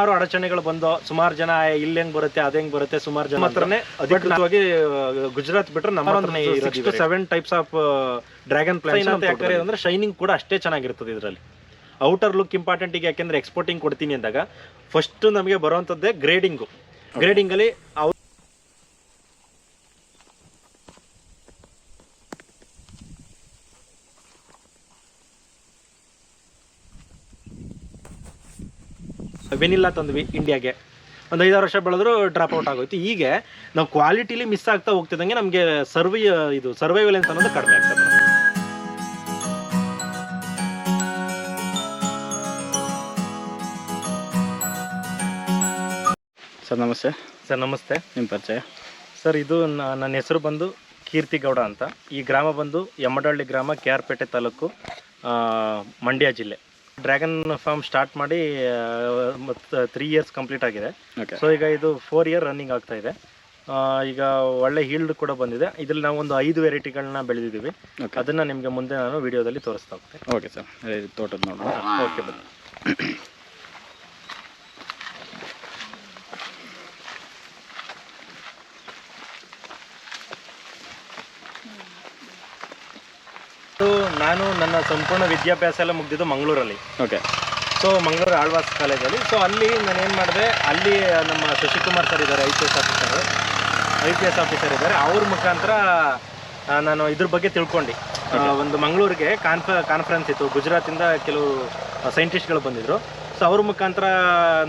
ಸುಮಾರು ಅಡಚಣೆಗಳು ಬಂದು ಸುಮಾರು ಜನ ಇಲ್ಲಿ ಹೆಂಗ್ ಬರುತ್ತೆ ಅದ್ ಹೆಂಗ್ ಬರುತ್ತೆ ಸುಮಾರು ಜನ ಹತ್ರನೇ ಅಧಿಕೃತವಾಗಿ ಗುಜರಾತ್ ಬಿಟ್ರೆ ನಮ್ಮ seven types of dragon plan ಅಂತ ಯಾಕಂದ್ರೆ ಅಂದ್ರೆ ಶೈನಿಂಗ್ ಕೂಡ ಅಷ್ಟೇ ಚೆನ್ನಾಗಿರ್ತದೆ ಇದರಲ್ಲಿ. ಔಟರ್ ಲುಕ್ ಇಂಪಾರ್ಟೆಂಟ್ ಈಗ ಯಾಕೆಂದ್ರೆ ಎಕ್ಸ್ಪೋರ್ಟಿಂಗ್ ಕೊಡ್ತೀನಿ ಅಂದಾಗ ಫಸ್ಟ್ ನಮಗೆ ಬರುವಂತದ್ದೇ ಗ್ರೇಡಿಂಗು ಗ್ರೇಡಿಂಗ್ ಅಲ್ಲಿ ವೆನಿಲ್ಲಾ ತಂದ್ವಿ ಇಂಡಿಯಾಗೆ. ಒಂದು ಐದಾರು ವರ್ಷ ಬೆಳೆದ್ರು ಡ್ರಾಪ್ ಔಟ್ ಆಗೋಯ್ತು. ಹೀಗೆ ನಾವು ಕ್ವಾಲಿಟಿಲಿ ಮಿಸ್ ಆಗ್ತಾ ಹೋಗ್ತಿದ್ದಂಗೆ ನಮಗೆ ಸರ್ವೈ ಇದು ಸರ್ವೈವಲೆನ್ಸ್ ಅನ್ನೋದು ಕಡಿಮೆ ಆಗ್ತದೆ ಸರ್ ನಮಸ್ತೆ. ಸರ್ ನಮಸ್ತೆ. ನಿಮ್ಮ ಪರಿಚಯ? ಸರ್ ಇದು ನನ್ನ ಹೆಸರು ಬಂದು ಕೀರ್ತಿಗೌಡ ಅಂತ. ಈ ಗ್ರಾಮ ಬಂದು ಯಮ್ಮಡಹಳ್ಳಿ ಗ್ರಾಮ ಕೆ ಆರ್ ಪೇಟೆ ತಾಲೂಕು ಮಂಡ್ಯ ಜಿಲ್ಲೆ. ಡ್ರ್ಯಾಗನ್ ಫಾರ್ಮ್ ಸ್ಟಾರ್ಟ್ ಮಾಡಿ ಮತ್ತು ತ್ರೀ ಇಯರ್ಸ್ ಕಂಪ್ಲೀಟ್ ಆಗಿದೆ. ಸೊ ಈಗ ಇದು ಫೋರ್ ಇಯರ್ ರನ್ನಿಂಗ್ ಆಗ್ತಾ ಇದೆ. ಈಗ ಒಳ್ಳೆ ಹೀಲ್ಡ್ ಕೂಡ ಬಂದಿದೆ. ಇದ್ರಲ್ಲಿ ನಾವು ಒಂದು ಐದು ವೆರೈಟಿಗಳನ್ನ ಬೆಳೆದಿದ್ದೀವಿ. ಅದನ್ನ ನಿಮಗೆ ಮುಂದೆ ನಾನು ವಿಡಿಯೋದಲ್ಲಿ ತೋರಿಸ್ತಾ ಹೋಗ್ತೇನೆ. ಓಕೆ ಸರ್ ತೋಟದ ನೋಡೋಣ ಓಕೆ ಬನ್ನಿ ಇದು ನಾನು ನನ್ನ ಸಂಪೂರ್ಣ ವಿದ್ಯಾಭ್ಯಾಸ ಎಲ್ಲ ಮುಗಿದಿದ್ದು ಮಂಗಳೂರಲ್ಲಿ. ಓಕೆ ಸೊ ಮಂಗಳೂರು ಆಳ್ವಾಸ್ ಕಾಲೇಜಲ್ಲಿ. ಸೊ ಅಲ್ಲಿ ನಾನು ಏನು ಮಾಡಿದೆ ಅಲ್ಲಿ ನಮ್ಮ ಶಶಿಕುಮಾರ್ ಸರ್ ಇದ್ದಾರೆ I P S officer. I P S officer ಇದ್ದಾರೆ. ಅವ್ರ ಮುಖಾಂತರ ನಾನು ಇದ್ರ ಬಗ್ಗೆ ತಿಳ್ಕೊಂಡು. ಒಂದು ಮಂಗಳೂರಿಗೆ ಕಾನ್ಫ ಕಾನ್ಫರೆನ್ಸ್ ಇತ್ತು. ಗುಜರಾತಿಂದ ಕೆಲವು ಸೈಂಟಿಸ್ಟ್ಗಳು ಬಂದಿದ್ರು. ಸೊ ಅವ್ರ ಮುಖಾಂತರ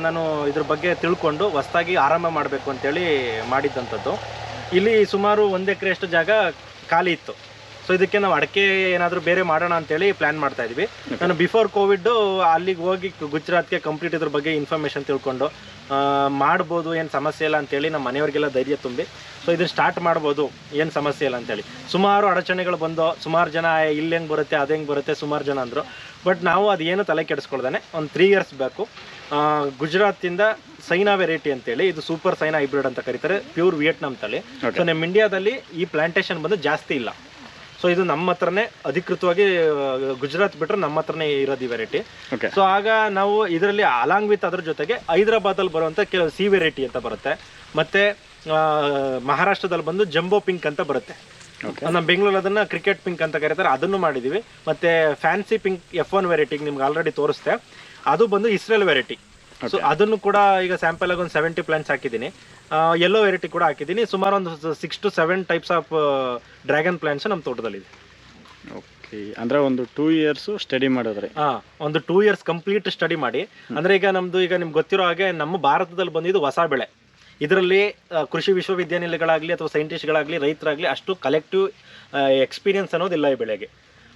ನಾನು ಇದ್ರ ಬಗ್ಗೆ ತಿಳ್ಕೊಂಡು ಹೊಸ್ದಾಗಿ ಆರಂಭ ಮಾಡಬೇಕು ಅಂತೇಳಿ ಮಾಡಿದ್ದಂಥದ್ದು. ಇಲ್ಲಿ ಸುಮಾರು ಒಂದು ಎಕರೆಯಷ್ಟು ಜಾಗ ಖಾಲಿ ಇತ್ತು. ಸೊ ಇದಕ್ಕೆ ನಾವು ಅಡಕೆ ಏನಾದರೂ ಬೇರೆ ಮಾಡೋಣ ಅಂತೇಳಿ ಪ್ಲಾನ್ ಮಾಡ್ತಾ ಇದ್ವಿ. ನಾನು ಬಿಫೋರ್ ಕೋವಿಡ್ ಅಲ್ಲಿಗೆ ಹೋಗಿ ಗುಜರಾತ್ಗೆ ಕಂಪ್ಲೀಟ್ ಇದ್ರ ಬಗ್ಗೆ ಇನ್ಫಾರ್ಮೇಷನ್ ತಿಳ್ಕೊಂಡು ಮಾಡ್ಬೋದು ಏನು ಸಮಸ್ಯೆ ಇಲ್ಲ ಅಂತೇಳಿ ನಮ್ಮ ಮನೆಯವ್ರಿಗೆಲ್ಲ ಧೈರ್ಯ ತುಂಬಿ. ಸೊ ಇದನ್ನ ಸ್ಟಾರ್ಟ್ ಮಾಡ್ಬೋದು ಏನು ಸಮಸ್ಯೆ ಇಲ್ಲ ಅಂತೇಳಿ. ಸುಮಾರು ಅಡಚಣೆಗಳು ಬಂದು ಸುಮಾರು ಜನ ಇಲ್ಲಿ ಹೆಂಗೆ ಬರುತ್ತೆ ಅದು ಹೆಂಗೆ ಬರುತ್ತೆ? ಸುಮಾರು ಜನ ಅಂದರು. ಬಟ್ ನಾವು ಅದೇನು ತಲೆ ಕೆಡಿಸ್ಕೊಳ್ದಾನೆ. ಒಂದು ತ್ರೀ ಇಯರ್ಸ್ ಬೇಕು ಗುಜರಾತಿಂದ ಸೈನಾ ವೆರೈಟಿ ಅಂತೇಳಿ ಇದು ಸೂಪರ್ ಸೈನಾ ಹೈಬ್ರಿಡ್ ಅಂತ ಕರೀತಾರೆ ಪ್ಯೂರ್ ವಿಯೆಟ್ನಾಮ್ ತಳಿ. ಸೊ ನಮ್ಮ ಇಂಡಿಯಾದಲ್ಲಿ ಈ ಪ್ಲಾಂಟೇಶನ್ ಬಂದು ಜಾಸ್ತಿ ಇಲ್ಲ. ಸೊ ಇದು ನಮ್ಮ ಹತ್ರನೇ ಅಧಿಕೃತವಾಗಿ ಗುಜರಾತ್ ಬಿಟ್ರೆ ನಮ್ಮ ಹತ್ರನೇ ಇರೋದು ಈ ವೆರೈಟಿ ಓಕೆ ಸೊ ಆಗ ನಾವು ಇದರಲ್ಲಿ ಅಲಾಂಗ್ ವಿತ್ ಅದ್ರ ಜೊತೆಗೆ ಹೈದರಾಬಾದಲ್ಲಿ ಬರುವಂಥ ಕೆಲವು ಸಿ ವೆರೈಟಿ ಅಂತ ಬರುತ್ತೆ. ಮತ್ತೆ ಮಹಾರಾಷ್ಟ್ರದಲ್ಲಿ ಬಂದು ಜಂಬೋ ಪಿಂಕ್ ಅಂತ ಬರುತ್ತೆ. ನಮ್ಮ ಬೆಂಗಳೂರು ಅದನ್ನ ಕ್ರಿಕೆಟ್ ಪಿಂಕ್ ಅಂತ ಕರೀತಾರೆ. ಅದನ್ನು ಮಾಡಿದೀವಿ. ಮತ್ತೆ fancy pink F one variety ನಿಮ್ಗೆ ಆಲ್ರೆಡಿ ತೋರಿಸ್ತೆ ಅದು ಬಂದು ಇಸ್ರೇಲ್ ವೆರೈಟಿ ಸೊ ಅದನ್ನು ಕೂಡ ಈಗ ಸ್ಯಾಂಪಲ್ ಆಗಿ ಒಂದು ಸೆವೆಂಟಿ ಪ್ಲಾಂಟ್ಸ್ ಹಾಕಿದ್ದೀನಿ. ಎಲ್ಲೋ ವೆರೈಟಿ ಕೂಡ ಹಾಕಿದ್ದೀನಿ. ಸುಮಾರು ಒಂದು six to seven types of dragon plants ನಮ್ಮ ತೋಟದಲ್ಲಿದೆ. ಓಕೆ ಅಂದ್ರೆ ಒಂದು ಟೂ ಇಯರ್ಸ್ ಸ್ಟಡಿ ಮಾಡಿದ್ರೆ. ಹಾ ಒಂದು ಟೂ ಇಯರ್ಸ್ ಕಂಪ್ಲೀಟ್ ಸ್ಟಡಿ ಮಾಡಿ. ಅಂದ್ರೆ ಈಗ ನಮ್ದು ಈಗ ನಿಮ್ಗೆ ಗೊತ್ತಿರೋ ಹಾಗೆ ನಮ್ಮ ಭಾರತದಲ್ಲಿ ಬಂದಿದ್ದು ಹೊಸ ಬೆಳೆ. ಇದರಲ್ಲಿ ಕೃಷಿ ವಿಶ್ವವಿದ್ಯಾನಿಲಯಗಳಾಗಲಿ ಅಥವಾ ಸೈಂಟಿಸ್ಟ್ಗಳಾಗಲಿ ರೈತರಾಗಲಿ ಅಷ್ಟು ಕಲೆಕ್ಟಿವ್ ಎಕ್ಸ್ಪೀರಿಯನ್ಸ್ ಅನ್ನೋದಿಲ್ಲ ಈ ಬೆಳೆಗೆ.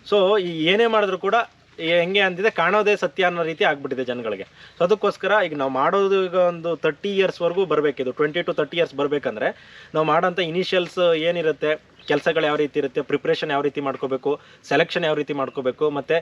ಸೊ ಈ ಏನೇ ಮಾಡಿದ್ರು ಕೂಡ ಹೆಂಗೆ ಅಂದಿದೆ, ಕಾಣೋದೇ ಸತ್ಯ ಅನ್ನೋ ರೀತಿ ಆಗ್ಬಿಟ್ಟಿದೆ ಜನಗಳಿಗೆ. ಸೊ ಅದಕ್ಕೋಸ್ಕರ ಈಗ ನಾವು ಮಾಡೋದು ಈಗ ಒಂದು ತರ್ಟಿ ಇಯರ್ಸ್ವರೆಗೂ ಬರಬೇಕಿದು. ಟ್ವೆಂಟಿ ಟು ತರ್ಟಿ ಇಯರ್ಸ್ ಬರಬೇಕಂದ್ರೆ, ನಾವು ಮಾಡೋಂಥ ಇನಿಷಿಯಲ್ಸ್ ಏನಿರುತ್ತೆ ಕೆಲಸಗಳು ಯಾವ ರೀತಿ ಇರುತ್ತೆ ಪ್ರಿಪ್ರೇಷನ್ ಯಾವ ರೀತಿ ಮಾಡ್ಕೋಬೇಕು ಸೆಲೆಕ್ಷನ್ ಯಾವ ರೀತಿ ಮಾಡ್ಕೋಬೇಕು, ಮತ್ತು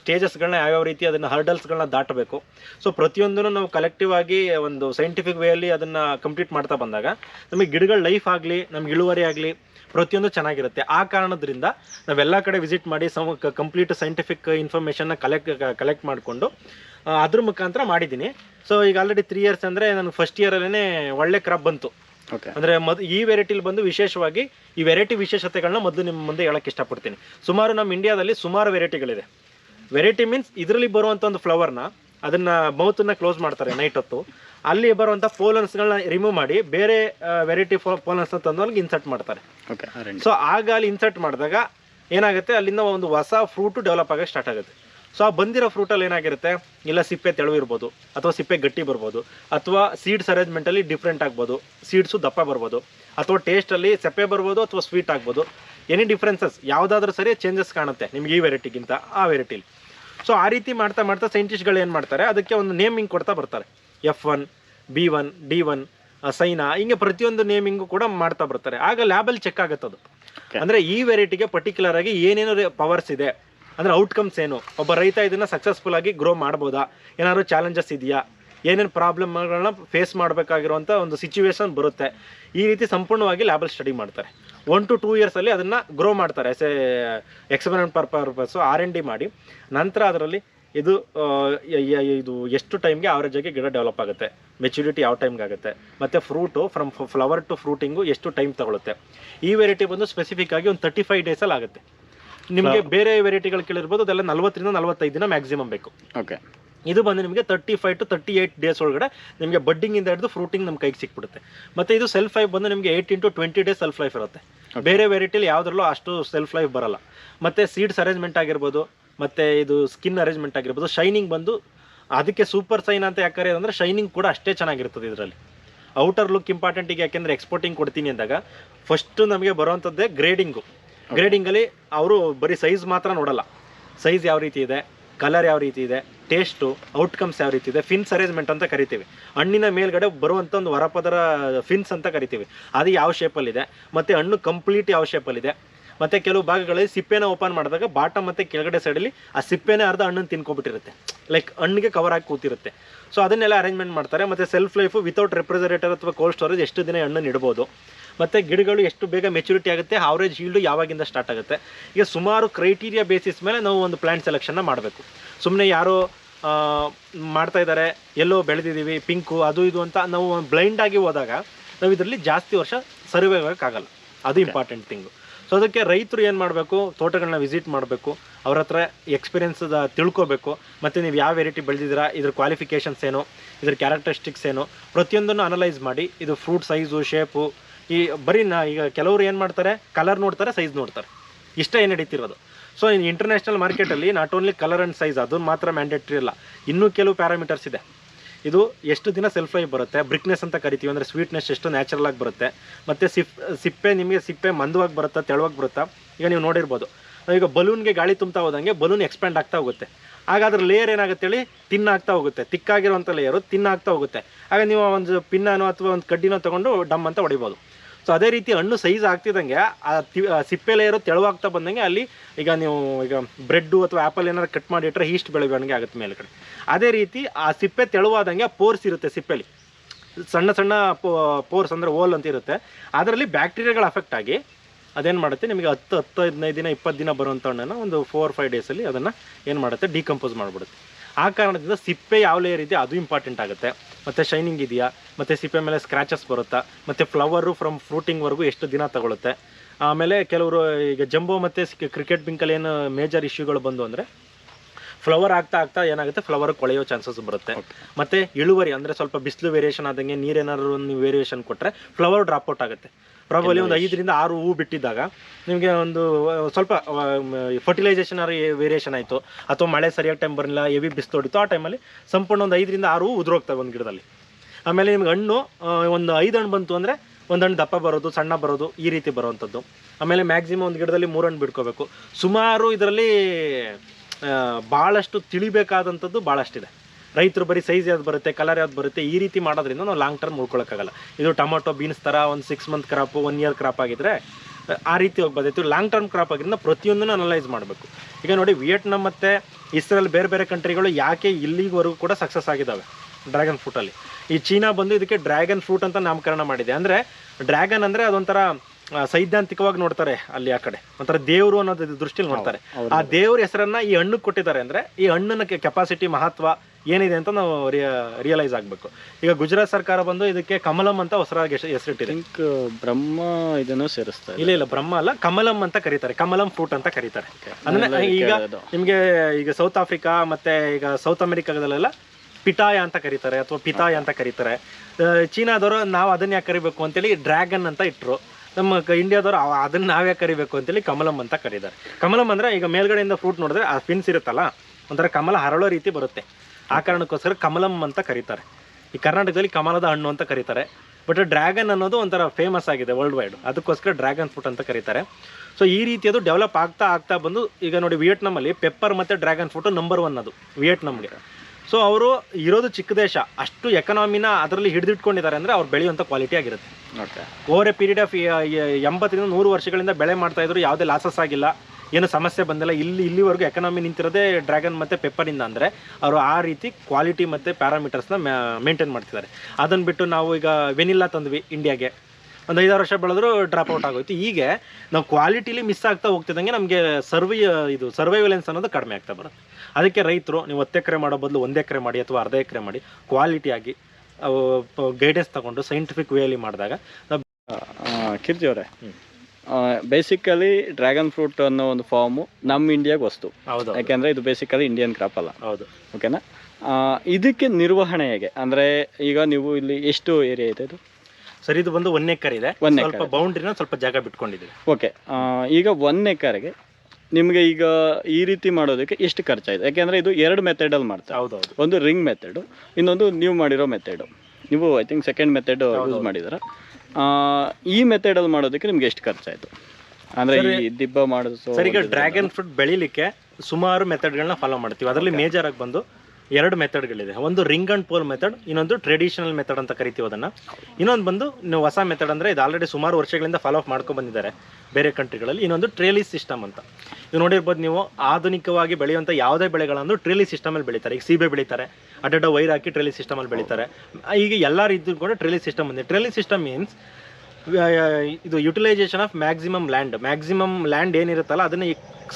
ಸ್ಟೇಜಸ್ಗಳನ್ನ ಯಾವ್ಯಾವ ರೀತಿ ಅದನ್ನು ಹರ್ಡಲ್ಸ್ಗಳನ್ನ ದಾಟಬೇಕು. ಸೊ ಪ್ರತಿಯೊಂದನ್ನು ನಾವು ಕಲೆಕ್ಟಿವ್ ಆಗಿ ಒಂದು ಸೈಂಟಿಫಿಕ್ ವೇಯಲ್ಲಿ ಅದನ್ನು ಕಂಪ್ಲೀಟ್ ಮಾಡ್ತಾ ಬಂದಾಗ, ನಮಗೆ ಗಿಡಗಳ ಲೈಫ್ ಆಗಲಿ, ನಮ್ಗೆ ಇಳುವರಿ ಆಗಲಿ, ಪ್ರತಿಯೊಂದು ಚೆನ್ನಾಗಿರುತ್ತೆ. ಆ ಕಾರಣದಿಂದ ನಾವೆಲ್ಲ ಕಡೆ ವಿಸಿಟ್ ಮಾಡಿ ಸಮ ಕಂಪ್ಲೀಟ್ ಸೈಂಟಿಫಿಕ್ ಇನ್ಫಾರ್ಮೇಷನ್ನ ಕಲೆಕ್ಟ್ ಕಲೆಕ್ಟ್ ಮಾಡಿಕೊಂಡು ಅದ್ರ ಮುಖಾಂತರ ಮಾಡಿದ್ದೀನಿ. ಸೊ ಈಗ ಆಲ್ರೆಡಿ ತ್ರೀ ಇಯರ್ಸ್ ಅಂದರೆ ನನ್ನ ಫಸ್ಟ್ ಇಯರಲ್ಲೇ ಒಳ್ಳೆ ಕ್ರಾಪ್ ಬಂತು. ಅಂದರೆ ಮದ್ ಈ ವೆರೈಟಿಲಿ ಬಂದು ವಿಶೇಷವಾಗಿ ಈ ವೆರೈಟಿ ವಿಶೇಷತೆಗಳನ್ನ ಮೊದಲು ನಿಮ್ಮ ಮುಂದೆ ಹೇಳಕ್ಕೆ ಇಷ್ಟಪಡ್ತೀನಿ. ಸುಮಾರು ನಮ್ಮ ಇಂಡಿಯಾದಲ್ಲಿ ಸುಮಾರು ವೆರೈಟಿಗಳಿದೆ ವೆರೈಟಿ ಮೀನ್ಸ್ ಇದರಲ್ಲಿ ಬರುವಂಥ ಒಂದು ಫ್ಲವರ್ನ ಅದನ್ನ ಮೌತನ್ನ ಕ್ಲೋಸ್ ಮಾಡ್ತಾರೆ ನೈಟ್ ಹೊತ್ತು. ಅಲ್ಲಿ ಬರುವಂಥ ಪೋಲನ್ಸ್ಗಳನ್ನ ರಿಮೂವ್ ಮಾಡಿ ಬೇರೆ ವೆರೈಟಿ ಪೋಲನ್ಸ್ ತಂದು ಅಲ್ಲಿ ಇನ್ಸರ್ಟ್ ಮಾಡ್ತಾರೆ. ಓಕೆ ಸೊ ಆಗ ಅಲ್ಲಿ ಇನ್ಸರ್ಟ್ ಮಾಡಿದಾಗ ಏನಾಗುತ್ತೆ? ಅಲ್ಲಿಂದ ಒಂದು ಹೊಸ ಫ್ರೂಟು ಡೆವಲಪ್ ಆಗಕ್ಕೆ ಸ್ಟಾರ್ಟ್ ಆಗುತ್ತೆ. ಸೊ ಆ ಬಂದಿರೋ ಫ್ರೂಟಲ್ಲಿ ಏನಾಗಿರುತ್ತೆ? ಇಲ್ಲ ಸಿಪ್ಪೆ ತೆಳು ಇರ್ಬೋದು ಅಥವಾ ಸಿಪ್ಪೆ ಗಟ್ಟಿ ಬರ್ಬೋದು ಅಥವಾ ಸೀಡ್ಸ್ ಅರೇಂಜ್ಮೆಂಟಲ್ಲಿ ಡಿಫ್ರೆಂಟ್ ಆಗ್ಬೋದು ಸೀಡ್ಸು ದಪ್ಪ ಬರ್ಬೋದು ಅಥವಾ ಟೇಸ್ಟಲ್ಲಿ ಸೆಪ್ಪೆ ಬರ್ಬೋದು ಅಥವಾ ಸ್ವೀಟ್ ಆಗ್ಬೋದು. ಎನಿ ಡಿಫ್ರೆನ್ಸಸ್ ಯಾವುದಾದ್ರೂ ಸರಿ ಚೇಂಜಸ್ ಕಾಣುತ್ತೆ ನಿಮ್ಗೆ ಈ ವೆರೈಟಿಗಿಂತ ಆ ವೆರೈಟಿಲಿ ಸೊ ಆ ರೀತಿ ಮಾಡ್ತಾ ಮಾಡ್ತಾ ಸೈಂಟಿಸ್ಟ್ಗಳು ಏನು ಮಾಡ್ತಾರೆ? ಅದಕ್ಕೆ ಒಂದು ನೇಮಿಂಗ್ ಕೊಡ್ತಾ ಬರ್ತಾರೆ. F one B one D one Saina ಹಿಂಗೆ ಪ್ರತಿಯೊಂದು ನೇಮಿಂಗು ಕೂಡ ಮಾಡ್ತಾ ಬರ್ತಾರೆ. ಆಗ ಲ್ಯಾಬಲ್ಲಿ ಚೆಕ್ ಆಗುತ್ತೆ ಅದು. ಅಂದ್ರೆ ಈ ವೆರೈಟಿಗೆ ಪರ್ಟಿಕ್ಯುಲರ್ ಆಗಿ ಏನೇನು ಪವರ್ಸ್ ಇದೆ? ಅಂದ್ರೆ ಔಟ್ಕಮ್ಸ್ ಏನು? ಒಬ್ಬ ರೈತ ಇದನ್ನು ಸಕ್ಸಸ್ಫುಲ್ ಆಗಿ ಗ್ರೋ ಮಾಡ್ಬೋದಾ? ಏನಾದ್ರು ಚಾಲೆಂಜಸ್ ಇದೆಯಾ? ಏನೇನು ಪ್ರಾಬ್ಲಮ್ಗಳನ್ನ ಫೇಸ್ ಮಾಡಬೇಕಾಗಿರುವಂಥ ಒಂದು ಸಿಚುವೇಶನ್ ಬರುತ್ತೆ. ಈ ರೀತಿ ಸಂಪೂರ್ಣವಾಗಿ ಲ್ಯಾಬಲ್ ಸ್ಟಡಿ ಮಾಡ್ತಾರೆ. ಒನ್ ಟು ಟೂ ಇಯರ್ಸಲ್ಲಿ ಅದನ್ನು ಗ್ರೋ ಮಾಡ್ತಾರೆ. As a experiment per purpose R N D ಮಾಡಿ. ನಂತರ ಅದರಲ್ಲಿ ಇದು ಇದು ಎಷ್ಟು ಟೈಮ್ಗೆ ಆಗಿ ಗಿಡ ಡೆವಲಪ್ ಆಗುತ್ತೆ. ಮೆಚುರಿಟಿ ಯಾವ ಟೈಮ್ಗೆ ಆಗುತ್ತೆ. ಮತ್ತು fruit from flower to fruiting ಎಷ್ಟು ಟೈಮ್ ತಗೊಳುತ್ತೆ. ಈ ವೆರೈಟಿ ಬಂದು ಸ್ಪೆಸಿಫಿಕ್ ಆಗಿ ಒಂದು ತರ್ಟಿ ಫೈವ್ ಡೇಸಲ್ಲಿ ಆಗುತ್ತೆ. ನಿಮಗೆ ಬೇರೆ ವೆರೈಟಿಗಳು ಕೇಳಿರ್ಬೋದು ಅದೆಲ್ಲ ನಲ್ವತ್ತರಿಂದ ನಲವತ್ತೈದು ದಿನ ಮ್ಯಾಕ್ಸಿಮಮ್ ಬೇಕು. ಓಕೆ ಇದು ಬಂದು ನಿಮಗೆ thirty five to thirty eight days ಒಳಗಡೆ ನಿಮಗೆ ಬಡ್ಡಿಂಗಿಂದ ಹಿಡಿದು ಫ್ರೂಟಿಂಗ್ ನಮ್ಮ ಕೈಗೆ ಸಿಕ್ಬಿಡುತ್ತೆ. ಮತ್ತೆ ಇದು ಸೆಲ್ಫ್ ಲೈಫ್ ಬಂದು ನಿಮಗೆ eight into twenty days self life ಇರುತ್ತೆ. ಬೇರೆ ವೆರೈಟಿಲಿ ಯಾವುದ್ರಲ್ಲೂ ಅಷ್ಟು ಸೆಲ್ಫ್ ಲೈಫ್ ಬರಲ್ಲ. ಮತ್ತೆ ಸೀಡ್ಸ್ ಅರೇಂಜ್ಮೆಂಟ್ ಆಗಿರ್ಬೋದು ಮತ್ತೆ ಇದು ಸ್ಕಿನ್ ಅರೇಂಜ್ಮೆಂಟ್ ಆಗಿರ್ಬೋದು ಶೈನಿಂಗ್ ಬಂದು ಅದಕ್ಕೆ ಸೂಪರ್ ಸೈನ್ ಅಂತ ಯಾಕಂದ್ರೆ ಅಂದರೆ ಶೈನಿಂಗ್ ಕೂಡ ಅಷ್ಟೇ ಚೆನ್ನಾಗಿರ್ತದೆ ಇದರಲ್ಲಿ. ಔಟರ್ ಲುಕ್ ಇಂಪಾರ್ಟೆಂಟ್ ಈಗ ಯಾಕೆಂದರೆ ಎಕ್ಸ್ಪೋರ್ಟಿಂಗ್ ಕೊಡ್ತೀನಿ ಅಂದಾಗ ಫಸ್ಟು ನಮಗೆ ಬರುವಂಥದ್ದೇ ಗ್ರೇಡಿಂಗು ಗ್ರೇಡಿಂಗಲ್ಲಿ ಅವರು ಬರೀ ಸೈಜ್ ಮಾತ್ರ ನೋಡಲ್ಲ. ಸೈಜ್ ಯಾವ ರೀತಿ ಇದೆ ಕಲರ್ ಯಾವ ರೀತಿ ಇದೆ ಟೇಸ್ಟು ಔಟ್ಕಮ್ಸ್ ಯಾವ ರೀತಿ ಇದೆ ಫಿನ್ಸ್ ಅರೇಂಜ್ಮೆಂಟ್ ಅಂತ ಕರಿತೀವಿ. ಹಣ್ಣಿನ ಮೇಲ್ಗಡೆ ಬರುವಂಥ ಒಂದು ವರಪದರ ಫಿನ್ಸ್ ಅಂತ ಕರಿತೀವಿ. ಅದು ಯಾವ ಶೇಪಲ್ಲಿದೆ ಮತ್ತು ಹಣ್ಣು ಕಂಪ್ಲೀಟ್ ಯಾವ ಶೇಪಲ್ಲಿದೆ ಮತ್ತು ಕೆಲವು ಭಾಗಗಳಲ್ಲಿ ಸಿಪ್ಪೆನ ಓಪನ್ ಮಾಡಿದಾಗ ಬಾಟಮ್ ಮತ್ತು ಕೆಳಗಡೆ ಸೈಡಲ್ಲಿ ಆ ಸಿಪ್ಪೆನೇ ಅರ್ಧ ಹಣ್ಣನ್ನು ತಿನ್ಕೊಬಿಟ್ಟಿರುತ್ತೆ. ಲೈಕ್ ಹಣ್ಣಿಗೆ ಕವರ್ ಆಗಿ ಕೂತಿರುತ್ತೆ. ಸೊ ಅದನ್ನೆಲ್ಲ ಅರೇಂಜ್ಮೆಂಟ್ ಮಾಡ್ತಾರೆ, ಮತ್ತು ಸೆಲ್ಫ್ ಲೈಫು ವಿತೌಟ್ ರೆಫ್ರಿಜರೇಟರ್ ಅಥವಾ ಕೋಲ್ಡ್ ಸ್ಟೋರೇಜ್ ಎಷ್ಟು ದಿನ ಹಣ್ಣನ್ನು ಇಡ್ಬೋದು. ಮತ್ತು ಗಿಡಗಳು ಎಷ್ಟು ಬೇಗ ಮೆಚುರಿಟಿ ಆಗುತ್ತೆ ಆವ್ರೇಜ್ ಈಲ್ಡು ಯಾವಾಗಿಂದ ಸ್ಟಾರ್ಟ್ ಆಗುತ್ತೆ. ಈಗ ಸುಮಾರು ಕ್ರೈಟೀರಿಯಾ ಬೇಸಿಸ್ ಮೇಲೆ ನಾವು ಒಂದು ಪ್ಲ್ಯಾಂಟ್ ಸೆಲೆಕ್ಷನ್ನ ಮಾಡಬೇಕು. ಸುಮ್ಮನೆ ಯಾರೋ ಮಾಡ್ತಾ ಇದ್ದಾರೆ ಎಲ್ಲೋ ಬೆಳೆದಿದ್ದೀವಿ ಪಿಂಕು ಅದು ಇದು ಅಂತ ನಾವು ಬ್ಲೈಂಡ್ ಆಗಿ ಹೋದಾಗ ನಾವು ಇದರಲ್ಲಿ ಜಾಸ್ತಿ ವರ್ಷ ಸರ್ವೇ ಆಗೋಕ್ಕಾಗಲ್ಲ ಅದು ಇಂಪಾರ್ಟೆಂಟ್ ಥಿಂಗು ಸೊ ಅದಕ್ಕೆ ರೈತರು ಏನು ಮಾಡಬೇಕು ತೋಟಗಳನ್ನ ವಿಸಿಟ್ ಮಾಡಬೇಕು ಅವ್ರ ಹತ್ರ ಎಕ್ಸ್ಪೀರಿಯನ್ಸ್ ತಿಳ್ಕೊಬೇಕು ಮತ್ತು ನೀವು ಯಾವ ವೆರೈಟಿ ಬೆಳೆದಿದ್ದೀರಾ ಇದ್ರ ಕ್ವಾಲಿಫಿಕೇಷನ್ಸ್ ಏನು ಇದ್ರ ಕ್ಯಾರೆಕ್ಟರಿಸ್ಟಿಕ್ಸ್ ಏನು ಪ್ರತಿಯೊಂದನ್ನು ಅನಲೈಸ್ ಮಾಡಿ ಇದು ಫ್ರೂಟ್ ಸೈಜು ಶೇಪು ಈ ಬರೀ ನಾ ಈಗ ಕೆಲವರು ಏನು ಮಾಡ್ತಾರೆ ಕಲರ್ ನೋಡ್ತಾರೆ ಸೈಜ್ ನೋಡ್ತಾರೆ. ಇಷ್ಟ ಏನು ನಡೀತಿರೋದು. ಸೊ ಇಂಟರ್ನ್ಯಾಷನಲ್ ಮಾರ್ಕೆಟಲ್ಲಿ not only colour and size ಅದನ್ನು ಮಾತ್ರ ಮ್ಯಾಂಡೇಟ್ರಿ ಇಲ್ಲ ಇನ್ನೂ ಕೆಲವು ಪ್ಯಾರಾಮೀಟರ್ಸ್ ಇದೆ. ಇದು ಎಷ್ಟು ದಿನ ಸೆಲ್ಫ್ ಲೈಫ್ ಬರುತ್ತೆ ಬ್ರಿಕ್ನೆಸ್ ಅಂತ ಕರಿತೀವಿ, ಅಂದರೆ ಸ್ವೀಟ್ನೆಸ್ ಎಷ್ಟು ನ್ಯಾಚುರಲ್ ಆಗಿ ಬರುತ್ತೆ, ಮತ್ತು ಸಿಪ್, ಸಿಪ್ಪೆ ನಿಮಗೆ ಸಿಪ್ಪೆ ಮಂದವಾಗಿ ಬರುತ್ತಾ, ತೆಳುವಾಗಿ ಬರುತ್ತಾ, ಈಗ ನೀವು ನೋಡಿರ್ಬೋದು. ಈಗ ಬಲೂನ್ಗೆ ಗಾಳಿ ತುಂಬ್ತಾ ಹೋದಂಗೆ ಬಲೂನ್ ಎಕ್ಸ್ಪ್ಯಾಂಡ್ ಆಗ್ತಾ ಹೋಗುತ್ತೆ. ಆಗ ಅದ್ರ ಲೇಯರ್ ಏನಾಗುತ್ತೆ ಹೇಳಿ? ತಿನ್ನಾಗ್ತಾ ಹೋಗುತ್ತೆ. ತಿಕ್ಕಾಗಿರುವಂಥ ಲೇಯರು ತಿನ್ನಾಗ್ತಾ ಹೋಗುತ್ತೆ. ಆಗ ನೀವು ಒಂದು ಪಿನ್ನನೋ ಅಥವಾ ಒಂದು ಕಡ್ಡಿನೋ ತೊಗೊಂಡು ಡಮ್ ಅಂತ ಹೊಡಿಬೋದು. ಸೊ ಅದೇ ರೀತಿ ಹಣ್ಣು ಸೈಜ್ ಆಗ್ತಿದ್ದಂಗೆ, ಆ ಸಿಪ್ಪೆ ಲೇಯರು ತೆಳುವಾಗ್ತಾ ಬಂದಂಗೆ ಅಲ್ಲಿ ಈಗ ನೀವು ಈಗ ಬ್ರೆಡ್ಡು ಅಥವಾ ಆ್ಯಪಲ್ ಏನಾದ್ರು ಕಟ್ ಮಾಡಿ ಇಟ್ಟರೆ ಈಸ್ಟ್ ಬೆಳವಣಿಗೆ ಆಗುತ್ತೆ ಮೇಲ್ಗಡೆ ಅದೇ ರೀತಿ ಆ ಸಿಪ್ಪೆ ತೆಳುವಾದಂಗೆ ಪೋರ್ಸ್ ಇರುತ್ತೆ ಸಿಪ್ಪೆಲಿ. ಸಣ್ಣ ಸಣ್ಣ ಪೋರ್ಸ್ ಅಂದರೆ ಓಲ್ ಅಂತ ಇರುತ್ತೆ. ಅದರಲ್ಲಿ ಬ್ಯಾಕ್ಟೀರಿಯಾಗಳು ಅಫೆಕ್ಟ್ ಆಗಿ ಅದೇನು ಮಾಡುತ್ತೆ? ನಿಮಗೆ ಹತ್ತು ಹತ್ತು, ಹದಿನೈದು ದಿನ, ಇಪ್ಪತ್ತು ದಿನ ಬರುವಂಥ ಹಣ್ಣನ್ನು ಒಂದು ಫೋರ್ ಫೈವ್ ಡೇಸಲ್ಲಿ ಅದನ್ನು ಏನು ಮಾಡುತ್ತೆ? ಡಿಕಂಪೋಸ್ ಮಾಡಿಬಿಡುತ್ತೆ. ಆ ಕಾರಣದಿಂದ ಸಿಪ್ಪೆ ಯಾವ ಲೇಯರ್ ಇದೆ? ಅದು ಇಂಪಾರ್ಟೆಂಟ್ ಆಗುತ್ತೆ. ಮತ್ತು ಶೈನಿಂಗ್ ಇದೆಯಾ? ಮತ್ತು ಸಿಪ್ಪೆ ಮೇಲೆ ಸ್ಕ್ರಾಚಸ್ ಬರುತ್ತಾ? ಮತ್ತು ಫ್ಲವರು ಫ್ರಮ್ ಫ್ರೂಟಿಂಗ್ವರೆಗೂ ಎಷ್ಟು ದಿನ ತಗೊಳುತ್ತೆ? ಆಮೇಲೆ ಕೆಲವರು ಈಗ ಜಂಬೋ ಮತ್ತು ಕ್ರಿಕೆಟ್ ಬಿಂಕಲ್ಲಿ ಏನು ಮೇಜರ್ ಇಶ್ಯೂಗಳು ಬಂದು ಅಂದರೆ ಫ್ಲವರ್ ಆಗ್ತಾ ಆಗ್ತಾ ಏನಾಗುತ್ತೆ? ಫ್ಲವರ್ ಕೊಳೆಯೋ ಚಾನ್ಸಸ್ ಬರುತ್ತೆ. ಮತ್ತೆ ಇಳುವರಿ ಅಂದರೆ ಸ್ವಲ್ಪ ಬಿಸಿಲು ವೇರಿಯೇಷನ್ ಆದಂಗೆ ನೀರೇನಾದ್ರು ನೀವು ವೇರಿಯೇಷನ್ ಕೊಟ್ಟರೆ ಫ್ಲವರ್ ಡ್ರಾಪ್ ಔಟ್ ಆಗುತ್ತೆ. ಪ್ರಾಬಲಿ ಒಂದು ಐದರಿಂದ ಆರು ಹೂ ಬಿಟ್ಟಿದ್ದಾಗ ನಿಮಗೆ ಒಂದು ಸ್ವಲ್ಪ ಫರ್ಟಿಲೈಸೇಷನ್ ವೇರಿಯೇಷನ್ ಆಯಿತು. ಅಥವಾ ಮಳೆ ಸರಿಯಾಗಿ ಟೈಮ್ ಬರಲಿಲ್ಲ ಹೆವಿ ಬಿಸಿಲು ಹೊಡಿತು ಆ ಟೈಮಲ್ಲಿ ಸಂಪೂರ್ಣ ಒಂದು ಐದರಿಂದ ಆರು ಹೂ ಉದುರೋಗ್ತವೆ ಒಂದು ಗಿಡದಲ್ಲಿ. ಆಮೇಲೆ ನಿಮ್ಗೆ ಹಣ್ಣು ಒಂದು ಐದು ಹಣ್ಣು ಬಂತು ಅಂದರೆ ಒಂದು ಹಣ್ಣು ದಪ್ಪ ಬರೋದು ಸಣ್ಣ ಬರೋದು ಈ ರೀತಿ ಬರುವಂಥದ್ದು. ಆಮೇಲೆ ಮ್ಯಾಕ್ಸಿಮಮ್ ಒಂದು ಗಿಡದಲ್ಲಿ ಮೂರು ಹಣ್ಣು ಬಿಡ್ಕೋಬೇಕು. ಸುಮಾರು ಇದರಲ್ಲಿ ಭಾಳಷ್ಟು ತಿಳಿಬೇಕಾದಂಥದ್ದು ಭಾಳಷ್ಟಿದೆ ರೈತರು ಬರೀ ಸೈಜ್ ಯಾವ್ದು ಬರುತ್ತೆ ಕಲರ್ ಯಾವ್ದು ಬರುತ್ತೆ, ಈ ರೀತಿ ಮಾಡೋದ್ರಿಂದ ನಾವು ಲಾಂಗ್ ಟರ್ಮ್ ಉಳ್ಕೊಳಕ್ಕಾಗಲ್ಲ. ಇದು ಟೊಮೊಟೊ ಬೀನ್ಸ್ ಥರ ಒಂದು six month crop one year crop ಆಗಿದ್ರೆ, ಆ ರೀತಿ ಹೋಗ್ಬೋದಾಯ್ತು ಲಾಂಗ್ ಟರ್ಮ್ ಕ್ರಾಪ್ ಆಗಿದ್ದರಿಂದ ಪ್ರತಿಯೊಂದನ್ನು ಅನಲೈಸ್ ಮಾಡಬೇಕು. ಈಗ ನೋಡಿ ವಿಯೆಟ್ನಾಂ ಮತ್ತು ಇಸ್ರೇಲ್ ಬೇರೆ ಬೇರೆ ಕಂಟ್ರಿಗಳು ಯಾಕೆ ಇಲ್ಲಿವರೆಗೂ ಕೂಡ ಸಕ್ಸಸ್ ಆಗಿದ್ದಾವೆ? ಡ್ರ್ಯಾಗನ್ ಫ್ರೂಟಲ್ಲಿ ಈ ಚೀನಾ ಬಂದು ಇದಕ್ಕೆ ಡ್ರ್ಯಾಗನ್ ಫ್ರೂಟ್ ಅಂತ ನಾಮಕರಣ ಮಾಡಿದೆ. ಅಂದರೆ ಡ್ರ್ಯಾಗನ್ ಅಂದರೆ ಅದೊಂಥರ ಸೈದ್ಧಾಂತಿಕವಾಗಿ ನೋಡ್ತಾರೆ ಅಲ್ಲಿ ಆ ಕಡೆ. ಒಂಥರ ದೇವರು ಅನ್ನೋದು ದೃಷ್ಟಿಲಿ ನೋಡ್ತಾರೆ. ಆ ದೇವ್ರ ಹೆಸರನ್ನ ಈ ಹಣ್ಣು ಕೊಟ್ಟಿದ್ದಾರೆ ಅಂದ್ರೆ ಈ ಹಣ್ಣಿನ ಕೆಪಾಸಿಟಿ ಮಹತ್ವ ಏನಿದೆ ಅಂತ ನಾವು ರಿಯಲೈಸ್ ಆಗಬೇಕು. ಈಗ ಗುಜರಾತ್ ಸರ್ಕಾರ ಬಂದು ಇದಕ್ಕೆ ಕಮಲಂ ಅಂತ ಹೊಸರಾಗಿ ಹೆಸರಿಟ್ಟಿದೆ. ಥಿಂಕ್ ಬ್ರಹ್ಮ ಇದನ್ನು ಸೇರಿಸ್ತಾರೆ ಇಲ್ಲ ಇಲ್ಲ ಬ್ರಹ್ಮ ಅಲ್ಲ ಕಮಲಂ ಅಂತ ಕರೀತಾರೆ. ಕಮಲಂ ಫ್ರೂಟ್ ಅಂತ ಕರೀತಾರೆ. ಅಂದ್ರೆ ಈಗ ನಿಮ್ಗೆ ಈಗ ಸೌತ್ ಆಫ್ರಿಕಾ ಮತ್ತೆ ಈಗ ಸೌತ್ ಅಮೆರಿಕಾದಲ್ಲೆಲ್ಲ ಪಿಟಾಯ ಅಂತ ಕರೀತಾರೆ ಅಥವಾ ಪಿತಾಯ ಅಂತ ಕರೀತಾರೆ. ಚೀನಾದವರು ನಾವು ಅದನ್ನ ಯಾಕೆ ಕರಿಬೇಕು ಅಂತೇಳಿ ಡ್ರ್ಯಾಗನ್ ಅಂತ ಇಟ್ರು. ನಮ್ಮ ಇಂಡಿಯಾದವರು ಅದನ್ನ ನಾವೇ ಕರಿಬೇಕು ಅಂತೇಳಿ ಕಮಲಂ ಅಂತ ಕರೀತಾರೆ ಕಮಲಂ ಅಂದ್ರೆ ಈಗ ಮೇಲ್ಗಡೆಯಿಂದ ಫ್ರೂಟ್ ನೋಡಿದ್ರೆ ಆ ಪಿನ್ಸ್ ಇರುತ್ತಲ್ಲ, ಒಂಥರ ಕಮಲ ಹರಳೋ ರೀತಿ ಬರುತ್ತೆ. ಆ ಕಾರಣಕ್ಕೋಸ್ಕರ ಕಮಲಂ ಅಂತ ಕರೀತಾರೆ. ಈ ಕರ್ನಾಟಕದಲ್ಲಿ ಕಮಲದ ಹಣ್ಣು ಅಂತ ಕರೀತಾರೆ. ಬಟ್ ಡ್ರ್ಯಾಗನ್ ಅನ್ನೋದು ಒಂಥರ ಫೇಮಸ್ ಆಗಿದೆ ವರ್ಲ್ಡ್ ವೈಡ್ ಅದಕ್ಕೋಸ್ಕರ ಡ್ರ್ಯಾಗನ್ ಫ್ರೂಟ್ ಅಂತ ಕರೀತಾರೆ. ಸೊ ಈ ರೀತಿ ಅದು ಡೆವಲಪ್ ಆಗ್ತಾ ಆಗ್ತಾ ಬಂದು, ಈಗ ನೋಡಿ ವಿಯೆಟ್ನಾಮಲ್ಲಿ ಪೆಪ್ಪರ್ ಮತ್ತು ಡ್ರ್ಯಾಗನ್ ಫ್ರೂಟ್ ನಂಬರ್ ಒನ್ ಅದು. ವಿಯೆಟ್ನಾಮ್ಗೆ ಸೊ ಅವರು ಇರೋದು ಚಿಕ್ಕ ದೇಶ. ಅಷ್ಟು ಎಕನಾಮಿನ ಅದರಲ್ಲಿ ಹಿಡಿದಿಟ್ಕೊಂಡಿದ್ದಾರೆ ಅಂದರೆ ಅವ್ರು ಬೆಳೆಯುವಂಥ ಕ್ವಾಲಿಟಿ ಆಗಿರುತ್ತೆ. ಓವರ್ ಎ ಪೀರಿಯಡ್ ಆಫ್ ಎಂಬತ್ತರಿಂದ ನೂರು ವರ್ಷಗಳಿಂದ ಬೆಳೆ ಮಾಡ್ತಾ ಇದ್ರು ಯಾವುದೇ ಲಾಸಸ್ ಆಗಿಲ್ಲ. ಏನು ಸಮಸ್ಯೆ ಬಂದಿಲ್ಲ. ಇಲ್ಲಿ ಇಲ್ಲಿವರೆಗೂ ಎಕನಾಮಿ ನಿಂತಿರೋದೇ ಡ್ರ್ಯಾಗನ್ ಮತ್ತು ಪೆಪ್ಪರಿಂದ ಅಂದರೆ ಅವರು ಆ ರೀತಿ ಕ್ವಾಲಿಟಿ ಮತ್ತು ಪ್ಯಾರಾಮೀಟರ್ಸ್ನ ಮೇಂಟೈನ್ ಮಾಡ್ತಿದ್ದಾರೆ. ಅದನ್ನು ಬಿಟ್ಟು ನಾವು ಈಗ ವೆನಿಲ್ಲಾ ತಂದ್ವಿ ಇಂಡಿಯಾಗೆ ಒಂದು ಐದಾರು ವರ್ಷ ಬೆಳೆದ್ರು ಡ್ರಾಪ್ ಔಟ್ ಆಗೋಯ್ತು. ಹೀಗೆ ನಾವು ಕ್ವಾಲಿಟಿಲಿ ಮಿಸ್ ಆಗ್ತಾ ಹೋಗ್ತಿದ್ದಂಗೆ ನಮಗೆ ಸರ್ವೈ ಇದು ಸರ್ವೈವಲೆನ್ಸ್ ಅನ್ನೋದು ಕಡಿಮೆ ಆಗ್ತಾ ಬರುತ್ತೆ. ಅದಕ್ಕೆ ರೈತರು ನೀವು ಹತ್ತು ಎಕರೆ ಮಾಡೋ ಬದಲು ಒಂದು ಎಕರೆ ಮಾಡಿ ಅಥವಾ ಅರ್ಧ ಎಕರೆ ಮಾಡಿ ಕ್ವಾಲಿಟಿಯಾಗಿ ಗೈಡೆನ್ಸ್ ತಗೊಂಡು ಸೈಂಟಿಫಿಕ್ ವೇಲಿ ಮಾಡಿದಾಗ ಕಿರ್ಜಿ ಅವರೇ. ಬೇಸಿಕಲಿ ಡ್ರ್ಯಾಗನ್ ಫ್ರೂಟ್ ಅನ್ನೋ ಒಂದು ಫಾರ್ಮು ನಮ್ಮ ಇಂಡಿಯಾಗೆ ವಸ್ತು. ಹೌದು ಯಾಕೆಂದರೆ ಇದು ಬೇಸಿಕಲಿ ಇಂಡಿಯನ್ ಕ್ರಾಪ್ ಅಲ್ಲ. ಹೌದು. ಓಕೆನಾ ಇದಕ್ಕೆ ನಿರ್ವಹಣೆ ಹೇಗೆ? ಅಂದರೆ ಈಗ ನೀವು ಇಲ್ಲಿ ಎಷ್ಟು ಏರಿಯಾ ಇದೆ ಇದು? ಸರ್ ಇದು ಬಂದು ಒನ್ ಎಕರ್ ಇದೆ. One ಸ್ವಲ್ಪ. ಬೌಂಡ್ರಿನ ಸ್ವಲ್ಪ ಜಾಗ ಬಿಟ್ಕೊಂಡಿದ್ದೀವಿ. ಓಕೆ ಈಗ ಒನ್ ಎಕರ್ಗೆ ನಿಮಗೆ ಈಗ ಈ ರೀತಿ ಮಾಡೋದಕ್ಕೆ ಎಷ್ಟು ಖರ್ಚಾಯಿದೆ ಯಾಕೆಂದರೆ ಇದು ಎರಡು ಮೆಥಡಲ್ಲಿ ಮಾಡ್ತಾರೆ. ಹೌದೌದು. ಹೌದು ಒಂದು ರಿಂಗ್ ಮೆಥಡು ಇನ್ನೊಂದು ನೀವು ಮಾಡಿರೋ ಮೆಥಡು ನೀವು I think second method use ಮಾಡಿದ್ದೀರ ಈ ಮೆಥಡಲ್ಲಿ ಮಾಡೋದಕ್ಕೆ ನಿಮ್ಗೆ ಎಷ್ಟು ಖರ್ಚಾಯಿತು? ಅಂದರೆ ಈ ದಿಬ್ಬ ಮಾಡೋದು ಸರಿ ಈಗ ಡ್ರ್ಯಾಗನ್ ಫ್ರೂಟ್ ಬೆಳಿಲಿಕ್ಕೆ ಸುಮಾರು ಮೆಥಡ್ಗಳನ್ನ ಫಾಲೋ ಮಾಡ್ತೀವಿ. ಅದರಲ್ಲಿ ಮೇಜರ್ ಆಗಿ ಬಂದು ಎರಡು ಮೆಥಡ್ಗಳಿದೆ. ಒಂದು ರಿಂಗ್ ಅಂಡ್ ಪೋಲ್ ಮೆಥಡ್ ಇನ್ನೊಂದು ಟ್ರೆಡಿಷನಲ್ ಮೆಥಡ್ ಅಂತ ಕರಿತೀವಿ ಅದನ್ನ. ಇನ್ನೊಂದು ಬಂದು ನೀವು ಹೊಸ ಮೆಥಡ್ ಅಂದ್ರೆ ಇದು ಆಲ್ರೆಡಿ ಸುಮಾರು ವರ್ಷಗಳಿಂದ ಫಾಲೋ ಅಪ್ ಮಾಡ್ಕೊಂಡು ಬಂದಿದ್ದಾರೆ ಬೇರೆ ಕಂಟ್ರಿಗಳಲ್ಲಿ ಇನ್ನೊಂದು ಟ್ರೇಲಿ ಸಿಸ್ಟಮ್ ಅಂತ. ಇದು ನೋಡಿರ್ಬೋದು ನೀವು ಆಧುನಿಕವಾಗಿ ಬೆಳೆಯುವಂಥ ಯಾವುದೇ ಬೆಳೆಗಳನ್ನು ಟ್ರೇಲಿ ಸಿಸ್ಟಮಲ್ಲಿ ಬೆಳೀತಾರೆ. ಈಗ ಸೀಬೆ ಬೆಳೀತಾರೆ ಅಡ್ಡ ವೈರ್ ಹಾಕಿ ಟ್ರೇಲಿ ಸಿಸ್ಟಮಲ್ಲಿ ಬೆಳೀತಾರೆ. ಈಗ ಎಲ್ಲ ರೀತಿ ಕೂಡ ಟ್ರೇಲಿ ಸಿಸ್ಟಮ್ ಬಂದಿದೆ. ಟ್ರೇಲಿ ಸಿಸ್ಟಮ್ ಮೀನ್ಸ್ ಇದು utilisation of maximum land maximum land ಏನಿರುತ್ತಲ್ಲ, ಅದನ್ನ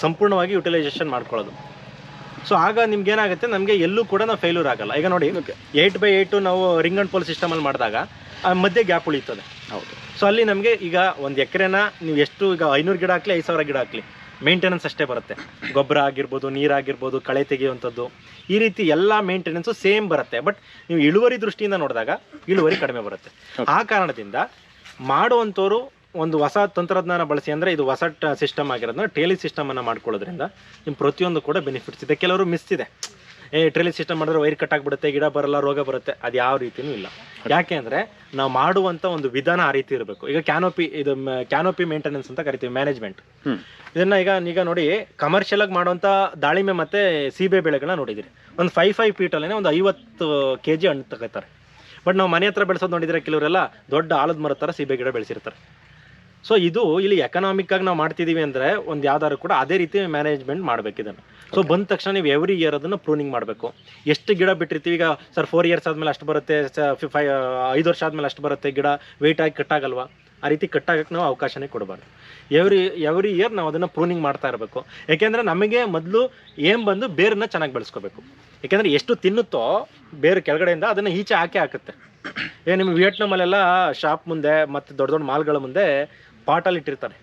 ಸಂಪೂರ್ಣವಾಗಿ ಯುಟಿಲೈಸೇಷನ್ ಮಾಡ್ಕೊಳ್ಳೋದು. ಸೊ ಆಗ ನಿಮ್ಗೆ ಏನಾಗುತ್ತೆ ನಮಗೆ ಎಲ್ಲೂ ಕೂಡ ನಾವು ಫೇಲ್ಯೂರ್ ಆಗಲ್ಲ. ಈಗ ನೋಡಿ ಏಯ್ಟ್ ಬೈ ಏಯ್ಟು ನಾವು ರಿಂಗ್ ಅಂಡ್ ಪೋಲ್ ಸಿಸ್ಟಮಲ್ಲಿ ಮಾಡಿದಾಗ ಮಧ್ಯೆ ಗ್ಯಾಪ್ ಉಳಿತದೆ ಹೌದು. ಸೊ ಅಲ್ಲಿ ನಮಗೆ ಈಗ ಒಂದು ಎಕರೆನ ನೀವು ಎಷ್ಟು ಈಗ ಐನೂರು ಗಿಡ ಹಾಕಲಿ ಐದು ಸಾವಿರ ಗಿಡ ಹಾಕಲಿ ಮೇಂಟೆನೆನ್ಸ್ ಅಷ್ಟೇ ಬರುತ್ತೆ. ಗೊಬ್ಬರ ಆಗಿರ್ಬೋದು ನೀರಾಗಿರ್ಬೋದು ಕಳೆ ತೆಗೆಯುವಂಥದ್ದು. ಈ ರೀತಿ ಎಲ್ಲ ಮೇಂಟೆನೆನ್ಸು ಸೇಮ್ ಬರುತ್ತೆ. ಬಟ್ ನೀವು ಇಳುವರಿ ದೃಷ್ಟಿಯಿಂದ ನೋಡಿದಾಗ ಇಳುವರಿ ಕಡಿಮೆ ಬರುತ್ತೆ. ಆ ಕಾರಣದಿಂದ ಮಾಡುವಂಥವ್ರು ಒಂದು ಹೊಸ ತಂತ್ರಜ್ಞಾನ ಬಳಸಿ ಅಂದರೆ ಇದು ಹೊಸ ಸಿಸ್ಟಮ್ ಆಗಿರೋದನ್ನ ಟೇಲಿ ಸಿಸ್ಟಮನ್ನು ಮಾಡ್ಕೊಳ್ಳೋದ್ರಿಂದ ನಿಮ್ಮ ಪ್ರತಿಯೊಂದು ಕೂಡ ಬೆನಿಫಿಟ್ಸ್ ಇದೆ. ಕೆಲವರು ಮಿಸ್ ಇದೆ. ಏ ಟ್ರೇಲಿ ಸಿಸ್ಟಮ್ ಮಾಡಿದ್ರೆ ವೈರ್ ಕಟ್ ಆಗಿಬಿಡುತ್ತೆ ಗಿಡ ಬರಲ್ಲ ರೋಗ ಬರುತ್ತೆ. ಅದು ಯಾವ ರೀತಿಯೂ ಇಲ್ಲ ಯಾಕೆ ಅಂದರೆ ನಾವು ಮಾಡುವಂಥ ಒಂದು ವಿಧಾನ ಆ ರೀತಿ ಇರಬೇಕು. ಈಗ ಕ್ಯಾನೋಪಿ ಇದು ಕ್ಯಾನೋಪಿ ಮೇಂಟೆನೆನ್ಸ್ ಅಂತ ಕರಿತೀವಿ ಮ್ಯಾನೇಜ್ಮೆಂಟ್ ಇದನ್ನು ಈಗ ಈಗ ನೋಡಿ ಕಮರ್ಷಿಯಲ್ ಆಗಿ ಮಾಡುವಂಥ ದಾಳಿಂಬೆ ಮತ್ತೆ ಸೀಬೆ ಬೆಳೆಗಳನ್ನ ನೋಡಿದಿರಿ. ಒಂದು ಫೈವ್ ಫೈವ್ ಫೀಟಲ್ಲೇ ಒಂದು ಐವತ್ತು ಕೆ ಜಿ ಹಣ್ಣು ತಗೋತಾರೆ. ಬಟ್ ನಾವು ಮನೆ ಹತ್ರ ಬೆಳೆಸೋದು ನೋಡಿದರೆ ಕೆಲವರೆಲ್ಲ ದೊಡ್ಡ ಆಲದ ಮರದ ಥರ ಸೀಬೆ ಗಿಡ ಬೆಳೆಸಿರ್ತಾರೆ. ಸೊ ಇದು ಇಲ್ಲಿ ಎಕನಾಮಿಕ್ ಆಗಿ ನಾವು ಮಾಡ್ತಿದೀವಿ ಅಂದರೆ ಒಂದು ಯಾವ್ದಾದ್ರು ಕೂಡ ಅದೇ ರೀತಿ ಮ್ಯಾನೇಜ್ಮೆಂಟ್ ಮಾಡ್ಬೇಕು ಇದನ್ನು. ಸೊ ಬಂದ ತಕ್ಷಣ ನೀವು ಎವ್ರಿ ಇಯರ್ ಅದನ್ನು ಪ್ರೂನಿಂಗ್ ಮಾಡಬೇಕು. ಎಷ್ಟು ಗಿಡ ಬಿಟ್ಟಿರ್ತೀವಿ ಈಗ ಸರ್ ಫೋರ್ ಇಯರ್ಸ್ ಆದಮೇಲೆ ಅಷ್ಟು ಬರುತ್ತೆ ಫೈ ಐದು ವರ್ಷ ಆದಮೇಲೆ ಅಷ್ಟು ಬರುತ್ತೆ ಗಿಡ ವೆಯ್ಟ್ ಆಗಿ ಕಟ್ಟಾಗಲ್ವಾ? ಆ ರೀತಿ ಕಟ್ಟಾಗಕ್ಕೆ ನಾವು ಅವಕಾಶನೇ ಕೊಡಬಾರ್ದು. ಎವ್ರಿ ಎವ್ರಿ ಇಯರ್ ನಾವು ಅದನ್ನು ಪ್ರೂನಿಂಗ್ ಮಾಡ್ತಾ ಇರಬೇಕು. ಯಾಕೆಂದರೆ ನಮಗೆ ಮೊದಲು ಏನ್ ಬಂದು ಬೇರನ್ನ ಚೆನ್ನಾಗಿ ಬೆಳೆಸ್ಕೋಬೇಕು. ಯಾಕೆಂದರೆ ಎಷ್ಟು ತಿನ್ನುತ್ತೋ ಬೇರೆ ಕೆಳಗಡೆಯಿಂದ ಅದನ್ನು ಈಚೆ ಹಾಕಿ ಹಾಕುತ್ತೆ. ಏ ನಿಮ್ಗೆ ವಿಯೆಟ್ನಾಮಲ್ಲೆಲ್ಲ ಶಾಪ್ ಮುಂದೆ ಮತ್ತು ದೊಡ್ಡ ದೊಡ್ಡ ಮಾಲ್ಗಳ ಮುಂದೆ ಪಾಟಲ್ಲಿ ಇಟ್ಟಿರ್ತಾರೆ